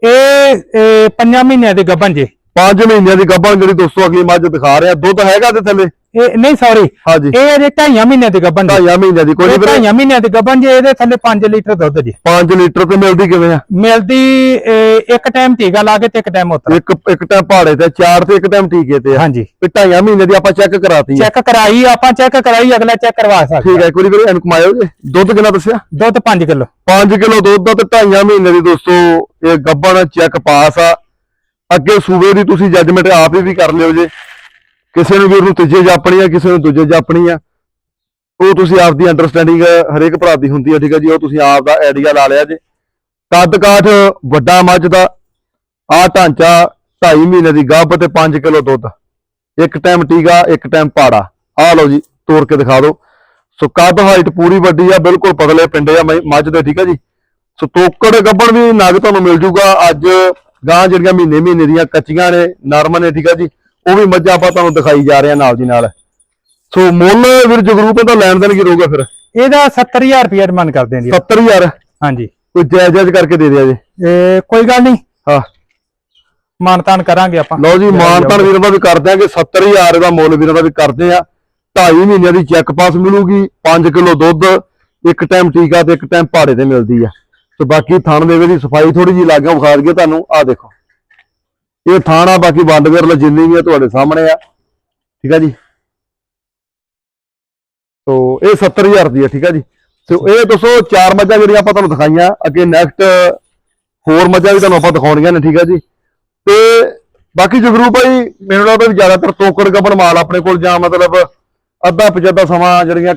ਇਹ ਪੰਜਾਂ ਮਹੀਨਿਆਂ ਦੇ ਗੱਭਣ ਜੇ। 5 ਮਹੀਨਿਆਂ ਦੀ ਗੱਭਣ ਜਿਹੜੀ ਦੋਸਤੋ ਅਗਲੀ ਮੱਝ ਦਿਖਾ ਰਿਹਾ। ਦੁੱਧ ਹੈਗਾ ਤੇ ਥੱਲੇ? ਇਹ ਨਹੀਂ ਸੌਰੀ ਹਾਂਜੀ। ਇਹ ਅਜੇ ਢਾਈਆਂ ਮਹੀਨਿਆਂ ਦੇ ਗੱਭਣ ਜੇ। ਢਾਈਆਂ ਮਹੀਨਿਆਂ ਦੀ ਕੋਈ ਇਹ ਨਹੀਂ ਢਾਈਆਂ ਮਹੀਨਿਆਂ ਦੇ ਗੱਭਣ ਜੇ ਇਹਦੇ ਥੱਲੇ 5 ਲੀਟਰ ਦੁੱਧ ਜੀ। 5 ਲੀਟਰ ਤੇ ਮਿਲਦੀ ਕਿਵੇਂ ਆ? ਮਿਲਦੀ ਇਹ, ਇੱਕ ਟਾਈਮ ਟੀਕਾ ਲਾ ਕੇ ਤੇ ਇੱਕ ਟਾਈਮ ਉਤਰ। ਇੱਕ ਇੱਕ ਟਾਈਮ ਪਹਾੜੇ ਤੇ ਚਾਰ ਤੇ ਇੱਕ ਟਾਈਮ ਟੀਕੇ ਤੇ ਹਾਂਜੀ। ਤੇ ਢਾਈਆਂ ਮਹੀਨੇ ਦੀ ਆਪਾਂ ਚੈੱਕ ਕਰਾਤੀ ਚੈੱਕ ਕਰਾਈ ਆਪਾਂ ਚੈੱਕ ਕਰਾਈ ਅਗਲਾ ਚੈੱਕ ਕਰਵਾ ਠੀਕ ਸਕਦਾ ਹੈ ਇੱਕ ਵਾਰੀ ਵੀਰੇ ਇਹਨੂੰ ਕਮਾਇਓ ਜੀ। ਦੁੱਧ ਕਿੰਨਾ ਦੱਸਿਆ? ਦੁੱਧ 5 ਕਿਲੋ। 5 ਕਿਲੋ ਦੁੱਧ ਦਾ ਤੇ ਢਾਈਆਂ ਮਹੀਨੇ ਦੀ ਦੋਸਤੋ ਇਹ ਗੱਬਣ ਚੈੱਕ ਪਾਸ ਆ। ਅੱਗੇ ਸੂਬੇ ਦੀ ਤੁਸੀਂ ਜੱਜਮੈਂਟ ਆਪ ਹੀ ਵੀ ਕਰ ਲਿਓ ਜੇ। ਕਿਸੇ ਨੂੰ ਵੀਰ ਨੂੰ ਤੀਜੇ ਜਾਪਣੀ ਆ, ਕਿਸੇ ਨੂੰ ਦੂਜੇ ਜਾਪਣੀ ਆ। ਉਹ ਤੁਸੀਂ ਆਪ ਦੀ ਅੰਡਰਸਟੈਂਡਿੰਗ ਹਰੇਕ ਭਰਾ ਦੀ ਹੁੰਦੀ ਹੈ ਠੀਕ ਹੈ ਜੀ? ਉਹ ਤੁਸੀਂ ਆਪ ਦਾ ਆਈਡੀਆ ਲਾ ਲਿਆ ਜੇ। ਕੱਦ ਕਾਠ, ਵੱਡਾ ਮੱਝ ਦਾ ਆ ਢਾਂਚਾ 2.5 ਮਹੀਨੇ ਦੀ ਗੱਭ ਤੇ 5 ਕਿਲੋ ਦੁੱਧ। ਇੱਕ ਟਾਈਮ ਟੀਗਾ ਇੱਕ ਟਾਈਮ ਪਾੜਾ। ਆ ਲਓ ਜੀ, ਤੋੜ ਕੇ ਦਿਖਾ ਦਿਓ। ਸੋ ਕੱਦ ਹਾਈਟ ਪੂਰੀ ਵੱਡੀ ਆ, ਬਿਲਕੁਲ ਪਤਲੇ ਪਿੰਡੇ ਆ ਮੱਝ ਦੇ, ਠੀਕ ਹੈ ਜੀ? ਸੋ ਤੋਕੜ ਗੱਬਣ ਵੀ ਨਗ ਤੁਹਾਨੂੰ ਮਿਲ ਜੂਗਾ। ਅੱਜ ਗਾਂ ਜਿਹੜੀਆਂ ਮਹੀਨੇ ਮਹੀਨੇ ਦੀਆਂ ਕੱਚੀਆਂ ਨੇ, ਨਰਮ ਨੇ, ਠੀਕ ਹੈ ਜੀ? ਉਹ ਵੀ ਮੱਝਾਂ ਆਪਾਂ ਤੁਹਾਨੂੰ ਦਿਖਾਈ ਜਾ ਰਹੇ ਆ ਨਾਲ ਦੀ ਨਾਲ। ਸੋ ਮੁੱਲ ਵੀਰ ਜਗਰੂਪ ਦਾ ਲੈਣ ਦੇਣ ਕੀ ਰਹੂਗਾ ਫਿਰ? ਇਹਦਾ 70000 ਰੁਪਏ ਡਿਮਾਂਡ ਕਰਦੇ ਆਂ ਜੀ। 70000 ਹਾਂਜੀ। ਕੋਈ ਜਾਇਜ਼ ਜਾਇਜ਼ ਕਰਕੇ ਦੇ ਦਿਆ ਜੀ। ਇਹ ਕੋਈ ਗੱਲ ਨਹੀਂ। ਹਾਂ। ਮਾਨਤਾਨ ਕਰਾਂਗੇ ਆਪਾਂ। ਲਓ ਜੀ ਮਾਨਤਾਨ ਵੀਰਾਂ ਦਾ ਵੀ ਕਰਦੇ ਆ ਕਿ 70000 ਦਾ ਮੁੱਲ ਵੀਰਾਂ ਦਾ ਵੀ ਕਰਦੇ ਆ। 2.5 ਮਹੀਨਿਆਂ ਦੀ ਚੈੱਕ ਪਾਸ ਮਿਲੂਗੀ। 5 ਕਿਲੋ ਦੁੱਧ ਇੱਕ ਟਾਈਮ ਟੀਕਾ ਤੇ ਇੱਕ ਟਾਈਮ ਪਹਾੜੇ ਤੇ ਮਿਲਦੀ ਆ। ਤੇ ਬਾਕੀ ਥਣ ਦੇਵੇ ਦੀ ਸਫ਼ਾਈ ਥੋੜੀ ਜੀ ਲਾਗਿਓ ਵਿਖਾ ਦਈਏ ਤੁਹਾਨੂੰ। ਆ ਦੇਖੋ। ਇਹ ਥਾਣ ਬਾਕੀ ਵੰਡ ਵਿਰਲ ਜਿੰਨੀ ਵੀ ਆ ਤੁਹਾਡੇ ਸਾਹਮਣੇ ਆ। ਠੀਕ ਆ ਜੀ? ਸੋ ਇਹ 70000 ਦੀ ਆ ਠੀਕ ਆ ਜੀ? ਸੋ ਇਹ ਦੱਸੋ ਚਾਰ ਮੱਝਾਂ ਜਿਹੜੀਆਂ ਆਪਾਂ ਤੁਹਾਨੂੰ ਦਿਖਾਈਆਂ ਅੱਗੇ ਨੈਕਸਟ ਹੋਰ ਮੱਝਾਂ ਵੀ ਤੁਹਾਨੂੰ ਆਪਾਂ ਦਿਖਾਉਣੀਆਂ ਨੇ ਠੀਕ ਆ ਜੀ? ਤੇ ਬਾਕੀ ਜਗਰੂ ਭਾਈ ਮੈਨੂੰ ਲੱਗਦਾ ਵੀ ਜ਼ਿਆਦਾਤਰ ਤੋਕੜ ਗੱਬਣ ਮਾਲ ਆਪਣੇ ਕੋਲ ਜਾਂ ਮਤਲਬ ਅੱਧਾ ਪਜੱਦਾ ਸਮਾਂ ਜਿਹੜੀਆਂ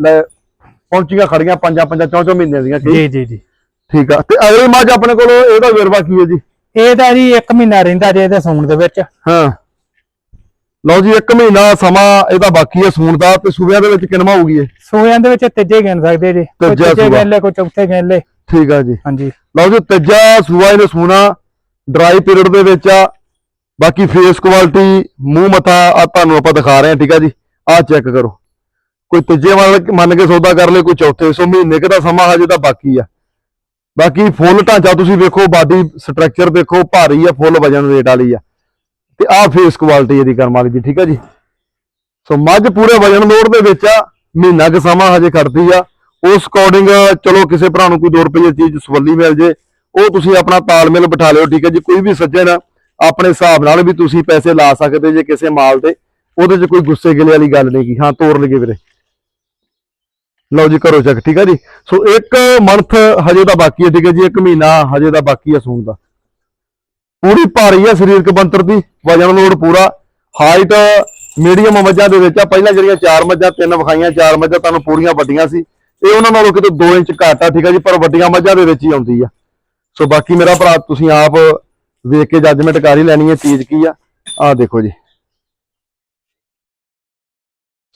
ਲੈ ਪਹੁੰਚੀਆਂ ਖੜੀਆਂ ਪੰਜਾਂ ਪੰਜਾਂ ਚੌਂ ਚੌਂ ਮਹੀਨੇ ਦੀਆਂ ਜੀ ਜੀ ਜੀ। ਠੀਕ ਆ। ਤੇ ਅਗਲੀ ਮੱਝ ਆਪਣੇ ਕੋਲ ਇਹਦਾ ਵੇਰਵਾ ਕੀ ਹੈ ਜੀ? ਇਹਦਾ ਜੀ 1 ਮਹੀਨਾ ਰਹਿੰਦਾ ਜੇ ਇਹਦੇ ਸੂਣ ਦੇ ਵਿੱਚ। ਹਾਂ। ਲਓ ਜੀ ਇੱਕ ਮਹੀਨਾ ਸਮਾਂ ਇਹਦਾ ਬਾਕੀ ਹੈ ਸੂਣ ਦਾ ਤੇ ਸੂਬਿਆਂ ਦੇ ਵਿੱਚ ਕਿੰਨਾ ਹੋਊਗੀ ਇਹ? ਸੂਆਂ ਦੇ ਵਿੱਚ ਤੀਜੇ ਗਿਣ ਸਕਦੇ ਜੀ। ਕੋਈ ਤੀਜਾ ਤੀਜੇ ਸੂਆ। ਗਿਣ ਲੈ ਕੋਈ ਚੌਥੇ ਗਿਣ ਲੈ ਠੀਕ ਆ ਜੀ। ਹਾਂਜੀ। ਲਓ ਜੀ ਤੀਜਾ ਸੂਆ ਇਹਨੇ ਸੂਣਾ ਡਰਾਈ ਪੀਰੀਅਡ ਦੇ ਵਿੱਚ ਆ। ਬਾਕੀ ਫੇਸ ਕੁਆਲਿਟੀ ਮੂੰਹ ਮੱਥਾ ਆ ਤੁਹਾਨੂੰ ਆਪਾਂ ਦਿਖਾ ਰਹੇ ਹਾਂ ਠੀਕ ਆ ਜੀ। ਆਹ ਚੈੱਕ ਕਰੋ। ਕੋਈ ਤੀਜੇ ਵਾਲਾ ਮੰਨ ਕੇ ਸੌਦਾ ਕਰ ਲੇ ਕੋਈ ਚੌਥੇ ਸੋ ਮਹੀਨੇ ਕੁ ਦਾ ਸਮਾਂ ਹਜੇ ਤਾਂ ਬਾਕੀ ਆ। ਬਾਕੀ ਫੁੱਲ ਢਾਂਚਾ ਤੁਸੀਂ ਵੇਖੋ, ਬਾਡੀ ਸਟਰਕਚਰ ਦੇਖੋ, ਭਾਰੀ ਆ, ਫੁੱਲ ਵਜਨ weight ਵਾਲੀ ਆ। ਤੇ ਆਹ ਫੇਸ ਕੁਆਲਿਟੀ ਇਹਦੀ ਕਰਮ ਵਾਲੀ ਜੀ, ਠੀਕ ਆ ਜੀ? ਸੋ ਮੱਝ ਪੂਰੇ ਵਜਨ ਲੋਡ ਦੇ ਵਿੱਚ ਆ, ਮਹੀਨਾ ਕੁ ਸਮਾਂ ਹਜੇ ਖੜਦੀ ਆ। ਉਸ ਅਕੋਰਡਿੰਗ ਚਲੋ ਕਿਸੇ ਭਰਾ ਨੂੰ ਕੋਈ 2 ਰੁਪਏ ਚੀਜ਼ ਸਵੱਲੀ ਮਿਲ ਜੇ, ਉਹ ਤੁਸੀਂ ਆਪਣਾ ਤਾਲਮੇਲ ਬਿਠਾ ਲਿਓ, ਠੀਕ ਹੈ ਜੀ? ਕੋਈ ਵੀ ਸੱਜਣ ਆਪਣੇ ਹਿਸਾਬ ਨਾਲ ਵੀ ਤੁਸੀਂ ਪੈਸੇ ਲਾ ਸਕਦੇ ਜੇ ਕਿਸੇ ਮਾਲ ਤੇ, ਉਹਦੇ 'ਚ ਕੋਈ ਗੁੱਸੇ ਗਿਲੇ ਵਾਲੀ ਗੱਲ ਨਹੀਂ ਕੀ ਹਾਂ ਤੋੜ ਲਈਏ ਵੀਰੇ। ਲਓ ਜੀ ਕਰੋ ਚੈੱਕ ਠੀਕ ਹੈ ਜੀ? ਸੋ ਇੱਕ ਮੰਥ ਹਜੇ ਦਾ ਬਾਕੀ ਹੈ ਠੀਕ ਹੈ ਜੀ? ਇੱਕ ਮਹੀਨਾ ਹਜੇ ਦਾ ਬਾਕੀ ਹੈ ਸੂਣ ਦਾ। ਪੂਰੀ ਭਾਰੀ ਹੈ ਸਰੀਰਕ ਬੰਤਰ ਦੀ, ਵਜਨ ਲੋਡ ਪੂਰਾ। ਹਾਈਟ ਮੀਡੀਅਮ ਮੱਝਾਂ ਦੇ ਵਿੱਚ ਆ, ਪਹਿਲਾਂ ਜਿਹੜੀਆਂ ਚਾਰ ਮੱਝਾਂ, ਤਿੰਨ ਵਿਖਾਈਆਂ, ਚਾਰ ਮੱਝਾਂ ਤੁਹਾਨੂੰ ਪੂਰੀਆਂ ਵੱਡੀਆਂ ਸੀ। ਇਹ ਉਹਨਾਂ ਨਾਲੋਂ ਕਿਤੇ 2 ਇੰਚ ਘੱਟ ਆ, ਠੀਕ ਹੈ ਜੀ? ਪਰ ਵੱਡੀਆਂ ਮੱਝਾਂ ਦੇ ਵਿੱਚ ਹੀ ਆਉਂਦੀ ਆ। ਸੋ ਬਾਕੀ ਮੇਰਾ ਭਰਾ, ਤੁਸੀਂ ਆਪ ਵੇਖ ਕੇ ਜੱਜਮੈਂਟ ਕਰ ਹੀ ਲੈਣੀ ਹੈ ਚੀਜ਼ ਕੀ ਆ। ਆਹ ਦੇਖੋ ਜੀ।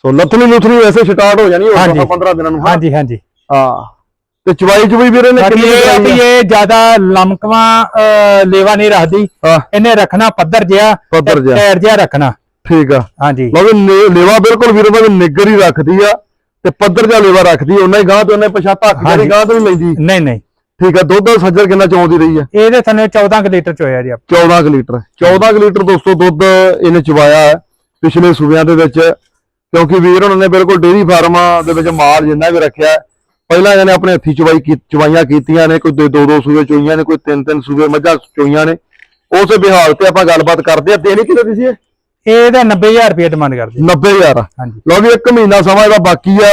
ਸੋ ਲੱਥਣੀ ਲੁਥਣੀ ਵੈਸੇ ਸਟਾਰਟ ਹੋ ਜਾਣੀ ਹਾਂਜੀ। 15 ਦਿਨਾਂ ਨੂੰ ਹਾਂ ਹਾਂਜੀ ਹਾਂਜੀ। ਹਾਂ। ਤੇ ਚਵਾਈ ਚਵਾਈ ਵੀਰੇ ਨੇ ਕਿੰਨੀ ਇਹ ਆ ਵੀ ਕਰਾਈ ਆ? ਇਹ ਜ਼ਿਆਦਾ ਲਮਕਵਾ ਲੇਵਾ ਨਹੀਂ ਰੱਖਦੀ। ਹਾਂ। ਇਹਨੇ ਰੱਖਣਾ ਪੱਧਰ ਜਿਹਾ ਪੱਧਰ ਜਿਹਾ। ਟਾਇਰ ਜਿਹਾ ਰੱਖਣਾ। ਠੀਕ ਆ। ਹਾਂਜੀ। ਲਓ ਵੀ ਨੇ- ਲੇਵਾ ਬਿਲਕੁਲ ਵੀਰੇ ਦਾ ਨਿੱਗਰ ਹੀ ਰੱਖਦੀ ਆ ਤੇ ਪੱਧਰ ਜਿਹਾ ਲੇਵਾ ਰੱਖਦੀ ਉਹਨਾਂ ਹੀ ਗਾਂ ਤੇ ਉਹਨੇ ਪਛਾਤਾ ਹੱਥ ਹਾਂਜੀ। ਗਾਂ ਤੇ ਨਹੀਂ ਲੈਂਦੀ। ਨਹੀਂ ਨਹੀਂ। ਠੀਕ ਆ ਦੁੱਧ ਸੱਜਰ ਕਿੰਨਾ ਚੌਂਦੀ ਰਹੀ ਆ? ਇਹਦੇ ਥੱਲੇ 14 ਕੁ ਲੀਟਰ ਚੋਇਆ ਜੀ ਆਪਾਂ। 14 ਕੁ ਲੀਟਰ। 14 ਕੁ ਲੀਟਰ ਦੋਸਤੋ ਦੁੱਧ ਇਹਨੇ ਚਵਾਇਆ ਹੈ ਪਿਛਲੇ ਸੂਬਿਆਂ ਦੇ ਵਿੱਚ। ਕਿਉਂਕਿ ਵੀਰ ਉਹਨਾਂ ਨੇ ਬਿਲਕੁਲ ਡੇਰੀ ਫਾਰਮਾਂ ਦੇ ਵਿੱਚ ਮਾਲ ਜਿੰਨਾ ਵੀ ਰੱਖਿਆ ਪਹਿਲਾਂ ਇਹਨੇ ਆਪਣੇ ਹੱਥੀ ਚਵਾਈ ਚਵਾਈਆਂ ਕੀਤੀਆਂ ਨੇ ਕੋਈ ਦੋ ਦੋ ਸੂਬੇ ਚੋਈਆਂ ਨੇ ਕੋਈ ਤਿੰਨ ਤਿੰਨ ਸੂਬੇ ਮੱਝਾਂ ਚੋਈਆਂ ਨੇ। ਉਸੇ ਬਿਹਾਲ ਤੇ ਆਪਾਂ ਗੱਲਬਾਤ ਕਰਦੇ ਆ ਦੇਣੀ ਕਿਹਦੇ ਦੀ ਸੀ ਇਹ? ਇਹਦਾ 90000 ਰੁਪਏ ਡਿਮਾਂਡ ਕਰਦੇ 90000 ਹਾਂਜੀ। ਲਓ ਵੀ ਇੱਕ ਮਹੀਨਾ ਸਮਾਂ ਇਹਦਾ ਬਾਕੀ ਆ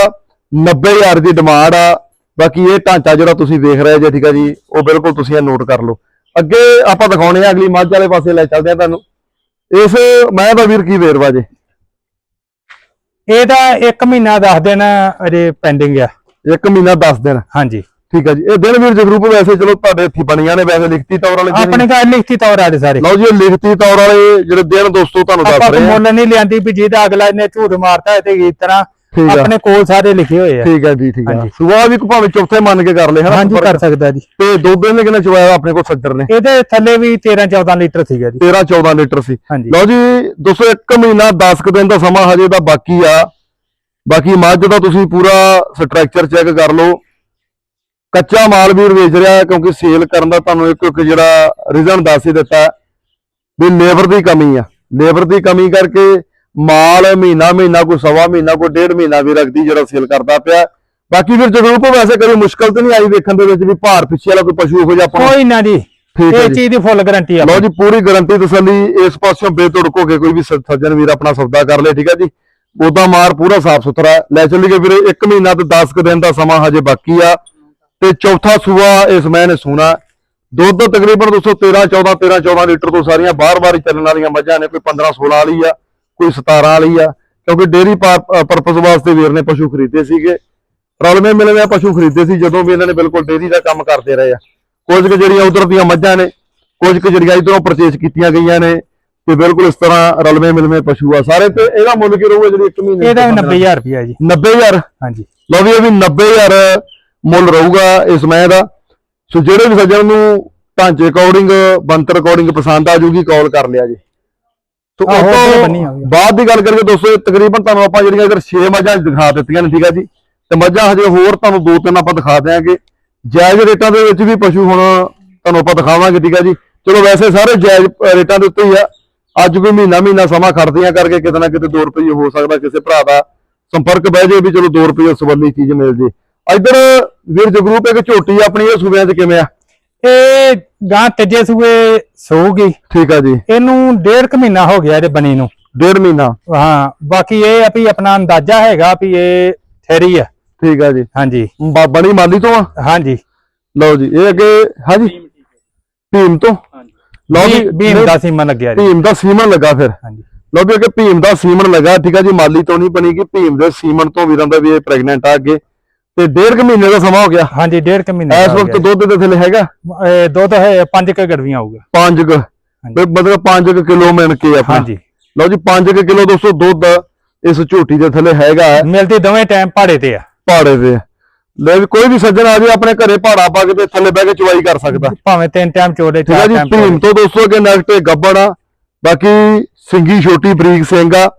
90000 ਦੀ ਡਿਮਾਂਡ ਆ। ਬਾਕੀ ਇਹ ਢਾਂਚਾ ਜਿਹੜਾ ਤੁਸੀਂ ਦੇਖ ਰਹੇ ਜੇ ਠੀਕ ਆ ਜੀ ਉਹ ਬਿਲਕੁਲ ਤੁਸੀਂ ਇਹ ਨੋਟ ਕਰ ਲਓ। ਅੱਗੇ ਆਪਾਂ ਦਿਖਾਉਣੇ ਆ ਅਗਲੀ ਮੱਝ ਵਾਲੇ ਪਾਸੇ ਲੈ ਚੱਲਦੇ ਆ ਤੁਹਾਨੂੰ। ਇਸ ਮੈਂ ਦਾ ਵੀਰ ਕੀ ਵੇਰਵਾ ਜੇ? ਇਹਦਾ 1 ਮਹੀਨਾ 10 ਦਿਨ ਅਜੇ ਪੈਂਡਿੰਗ ਆ। ਇੱਕ ਮਹੀਨਾ 10 ਦਿਨ। ਹਾਂਜੀ। ਠੀਕ ਆ ਜੀ। ਇਹ ਦਿਨ ਵੀਰ ਜਗਰੂਪ ਵੈਸੇ ਚਲੋ ਤੁਹਾਡੇ ਹੱਥੀ ਬਣੀਆਂ ਨੇ ਵੈਸੇ ਲਿਖਤੀ ਤੌਰ ਵਾਲੇ ਹੀ। ਆਪਣੇ ਘਰ ਲਿਖਤੀ ਤੌਰ ਦੇ ਸਾਰੇ। ਲਓ ਜੀ ਇਹ ਲਿਖਤੀ ਤੌਰ ਵਾਲੇ ਜਿਹੜੇ ਦਿਨ ਦੋਸਤੋ ਤੁਹਾਨੂੰ ਦੱਸ ਆਪਾਂ ਰਹੇ ਆ। ਮੁੱਲ ਨਹੀਂ ਲਿਆਂਦੀ ਵੀ ਜਿਹਦਾ ਅਗਲਾ ਨੇ ਝੂਠ ਮਾਰਤਾ ਹੈ ਤੇ ਇਸ ਤਰ੍ਹਾਂ ਠੀਕ ਆ। ਆਪਣੇ ਕੋਲ ਸਾਰੇ ਲਿਖੇ ਹੋਏ ਆ। ਠੀਕ ਹੈ ਜੀ ਠੀਕ ਹੈ ਹਾਂਜੀ। ਵੀ ਭਾਵੇਂ ਚੌਥੇ ਮੰਨ ਕੇ ਕਰ ਲੈ ਹਨਾ? ਹਾਂਜੀ ਕਰ ਸਕਦਾ ਜੀ। ਤੇ ਦੁੱਧ ਇਹਨੇ ਕਿੰਨਾ ਚਵਾਇਆ ਆਪਣੇ ਕੋਲ ਸੱਜਰ ਨੇ? ਇਹਦੇ ਥੱਲੇ ਵੀ 13 14 ਲੀਟਰ ਸੀਗਾ ਜੀ। 13 14 ਲੀਟਰ ਸੀ। ਹਾਂਜੀ। ਲਓ ਜੀ ਦੋਸਤੋ ਇੱਕ ਮਹੀਨਾ 10 ਕੁ ਦਿਨ ਦਾ ਸਮਾਂ ਹਜੇ ਦਾ ਬਾਕੀ ਆ। ਬਾਕੀ ਮੱਝ ਦਾ ਤੁਸੀਂ ਪੂਰਾ ਸਟਰਕਚਰ ਚੈੱਕ ਕਰ ਲਓ। ਕੱਚਾ ਮਾਲ ਵੀਰ ਵੇਚ ਰਿਹਾ ਹੈ ਕਿਉਂਕਿ ਸੇਲ ਕਰਨ ਦਾ ਤੁਹਾਨੂੰ ਇੱਕ ਇੱਕ ਜਿਹੜਾ ਰੀਜ਼ਨ ਦੱਸ ਹੀ ਦਿੱਤਾ ਹੈ ਵੀ ਲੇਬਰ ਦੀ ਕਮੀ ਆ। ਲੇਬਰ ਦੀ ਕਮੀ ਕਰਕੇ ਮਾਲ ਮਹੀਨਾ ਮਹੀਨਾ ਕੋਈ ਸਵਾ ਮਹੀਨਾ ਕੋਈ ਡੇਢ ਮਹੀਨਾ ਵੀ ਰੱਖਦੀ ਜਿਹੜਾ ਸੇਲ ਕਰਦਾ ਪਿਆ। ਬਾਕੀ ਵੀਰ ਜਗਰੂਪ ਵੈਸੇ ਕਰੀ ਮੁਸ਼ਕਲ ਤੇ ਨਹੀਂ ਆਈ ਵੇਖਣ ਦੇ ਵਿੱਚ ਵੀ ਭਾਰ ਪਿੱਛੇ ਵਾਲਾ ਕੋਈ ਪਸ਼ੂ ਹੋ ਜਾ ਆਪਣਾ ਕੋਈ ਨਾ ਜੀ। ਇਹ ਚੀਜ਼ ਦੀ ਫੁੱਲ ਗਾਰੰਟੀ ਆ। ਲਓ ਜੀ ਪੂਰੀ ਗਾਰੰਟੀ ਤਸੱਲੀ ਇਸ ਪਾਸਿਓਂ ਬੇਤੁੜਕ ਹੋ ਕੇ ਕੋਈ ਵੀ ਸੱਜਣ ਵੀਰ ਆਪਣਾ ਸੌਦਾ ਕਰ ਲੇ ਠੀਕ ਹੈ ਜੀ। ਉਹਦਾ ਮਾਰ ਪੂਰਾ ਸਾਫ਼ ਸੁਥਰਾ। ਲੈ ਚੱਲੀਏ ਵੀਰੇ 1 ਮਹੀਨਾ ਤੇ 10 ਕੁ ਦਿਨ ਦਾ ਸਮਾਂ ਹਜੇ ਬਾਕੀ ਆ। ਤੇ ਚੌਥਾ ਸੂਆ ਇਸ ਮੈਂ ਨੇ ਸੂਣਾ। ਦੁੱਧ ਤਕਰੀਬਨ 213 14 13 14 ਲੀਟਰ ਤੋਂ ਸਾਰੀਆਂ ਬਾਰ-ਬਾਰ ਚੱਲਣ ਵਾਲੀਆਂ ਮੱਝਾਂ ਨੇ ਕੋਈ 15 16 ਵਾਲੀ ਆ। ਕੋਈ 17 ਵਾਲੀ ਆ ਕਿਉਂਕਿ ਡੇਰੀ ਪਰਪਸ ਵਾਸਤੇ ਵੀਰ ਨੇ ਪਸ਼ੂ ਖਰੀਦੇ ਸੀਗੇ। ਰਲਵੇਂ ਮਿਲਵੇਂ ਪਸ਼ੂ ਖਰੀਦੇ ਸੀ ਜਦੋਂ ਵੀ ਇਹਨਾਂ ਨੇ ਬਿਲਕੁਲ ਡੇਰੀ ਦਾ ਕੰਮ ਕਰਦੇ ਰਹੇ ਆ। ਕੁਝ ਕੁ ਜਿਹੜੀਆਂ ਉਧਰ ਦੀਆਂ ਮੱਝਾਂ ਨੇ ਕੁਝ ਕੁ ਜਿਹੜੀਆਂ ਇਧਰੋਂ ਪਰਚੇਸ ਕੀਤੀਆਂ ਗਈਆਂ ਨੇ ਤੇ ਬਿਲਕੁਲ ਇਸ ਤਰ੍ਹਾਂ ਰਲਵੇਂ ਮਿਲਵੇਂ ਪਸ਼ੂ ਆ। ਸਾਰੇ ਤੇ ਇਹਦਾ ਮੁੱਲ ਕੀ ਰਹੂਗਾ ਜਿਹੜੀ ਇੱਕ ਮਹੀਨੇ ਇਹਦਾ ਵੀ 90000 ਰੁਪਇਆ ਜੀ। 90000 ਹਾਂਜੀ। ਲਓ ਵੀ ਇਹ ਵੀ 90000 ਮੁੱਲ ਰਹੂਗਾ ਇਸ ਮੈਂ ਦਾ। ਸੋ ਜਿਹੜੇ ਵੀ ਸੱਜਣ ਨੂੰ ਢਾਂਚੇ ਅਕੋਰਡਿੰਗ ਬੰਤਰ ਅਕੋਰਡਿੰਗ ਪਸੰਦ ਆ ਜੂਗੀ ਕਾਲ ਕਰ ਲਿਆ ਜੀ। ਸੋ ਆਹੋ, ਉਸ ਉੱਧਰੋਂ ਤੋਂ। ਬਾਅਦ ਦੀ ਗੱਲ ਕਰੀਏ ਦੋਸਤੋ ਇਹ ਤਕਰੀਬਨ ਤੁਹਾਨੂੰ ਆਪਾਂ ਜਿਹੜੀਆਂ ਅਗਰ 6 ਮੱਝਾਂ ਦਿਖਾ ਦਿੱਤੀਆਂ ਨੇ ਠੀਕ ਆ ਜੀ। ਤੇ ਮੱਝਾਂ ਹਜੇ ਹੋਰ ਤੁਹਾਨੂੰ ਦੋ ਤਿੰਨ ਆਪਾਂ ਦਿਖਾ ਦਿਆਂਗੇ। ਜਾਇਜ਼ ਰੇਟਾਂ ਦੇ ਵਿੱਚ ਵੀ ਪਸ਼ੂ ਹੁਣ ਤੁਹਾਨੂੰ ਆਪਾਂ ਦਿਖਾਵਾਂਗੇ ਠੀਕ ਆ ਜੀ। ਚਲੋ ਵੈਸੇ ਸਾਰੇ ਜਾਇਜ਼ ਅ, ਰੇਟਾਂ ਦੇ ਉੱਤੇ ਹੀ ਆ। ਅੱਜ ਕੋਈ ਮਹੀਨਾ ਮਹੀਨਾ ਸਮਾਂ ਖੜਦੀਆਂ ਕਰਕੇ ਕਿਤੇ ਨਾ ਕਿਤੇ 2 ਰੁਪਏ ਹੋ ਸਕਦਾ ਕਿਸੇ ਭਰਾ ਦਾ ਸੰਪਰਕ ਬਹਿ ਜੇ ਵੀ ਚਲੋ 2 ਰੁਪਏ ਸਬੰਧੀ ਚੀਜ਼ ਮਿਲ ਜੇ। ਇੱਧਰ ਵੀਰ ਜਗਰੂਪ ਇੱਕ ਝੋਟੀ ਆਪਣੀ ਇਹ ਸੂਬਿਆਂ 'ਚ ਕਿਵੇਂ ਆ? ਇਹ ਗਾਂ ਤੀਜੇ ਸੂਏ ਸੋਊਗੀ। ਠੀਕ ਆ ਜੀ। ਇਹਨੂੰ ਡੇਢ ਕੁ ਮਹੀਨਾ ਹੋ ਗਿਆ ਇਹਦੇ ਬਣੀ ਨੂੰ। ਡੇਢ ਮਹੀਨਾ। ਹਾਂ ਬਾਕੀ ਇਹ ਆ ਵੀ ਆਪਣਾ ਅੰਦਾਜ਼ਾ ਹੈਗਾ ਵੀ ਇਹ ਥੇਰੀ ਆ। ਠੀਕ ਆ ਜੀ। ਹਾਂਜੀ। ਬ- ਬਣੀ ਮਾਲੀ ਤੋਂ ਆ? ਹਾਂਜੀ। ਲਓ ਜੀ ਇਹ ਅੱਗੇ ਹਾਂਜੀ? ਭੀਮ ਤੋਂ? ਲਓ ਜੀ ਭੀਮ ਦਾ ਸੀਮਾ ਲੱਗਿਆ ਜੀ। ਭੀਮ ਦਾ ਸੀਮਨ ਲੱਗਾ ਫਿਰ। ਹਾਂਜੀ। ਲਓ ਵੀ ਅੱਗੇ ਭੀਮ ਦਾ ਸੀਮਨ ਲੱਗਾ ਠੀਕ ਆ ਜੀ ਮਾਲੀ ਤੋਂ ਨਹੀਂ ਬਣੀਗੀ। ਭੀਮ ਦੇ ਸੀਮਨ ਤੋਂ ਵੀਰਾਂ ਦਾ ਵੀ ਇਹ ਪ੍ਰੈਗਨੈਂਟ ਆ ਅੱਗੇ। ਤੇ ਡੇਢ ਕੁ ਮਹੀਨੇ ਦਾ ਸਮਾਂ ਹੋ ਗਿਆ। ਹਾਂਜੀ ਡੇਢ ਕੁ ਮਹੀਨੇ ਇਸ ਵਕਤ ਦੁੱਧ ਦੇ ਥੱਲੇ ਹੈਗਾ। ਇਹ ਦੁੱਧ ਹੈ ਪੰਜ ਕੁ ਗੜਵੀਆਂ ਹੋਊਗਾ। 5 ਕੁ। ਮਤਲਬ 5 ਕਿਲੋ ਮਿਣ ਕੇ ਆਪਣਾ ਹਾਂਜੀ। ਲਓ ਜੀ 5 ਕਿਲੋ ਦੋਸਤੋ ਦੁੱਧ ਇਸ ਝੋਟੀ ਦੇ ਥੱਲੇ ਹੈਗਾ ਮਿਲਦੀ ਦੋਵੇਂ ਟਾਈਮ ਪਹਾੜੇ ਤੇ ਆ। ਪਹਾੜੇ ਤੇ ਲੈ ਵੀ ਕੋਈ ਵੀ ਸੱਜਣ ਆ ਜੇ ਆਪਣੇ ਘਰੇ ਪਹਾੜਾ ਪਾ ਕੇ ਤੇ ਥੱਲੇ ਬਹਿ ਕੇ ਚਵਾਈ ਕਰ ਸਕਦਾ। ਭਾਵੇਂ ਤਿੰਨ ਟਾਈਮ ਚੋਲੇ ਠੀਕ ਚਾਰ ਜੀ ਟਾਈਮ ਭੀਮ ਤੋਂ ਦੋਸਤੋ ਅੱਗੇ ਨੈਕਟ ਗੱਬੜ ਆ। ਬਾਕੀ ਸਿੰਗੀ ਛੋਟੀ ਬਰੀਕ ਸਿੰਘ ਆ।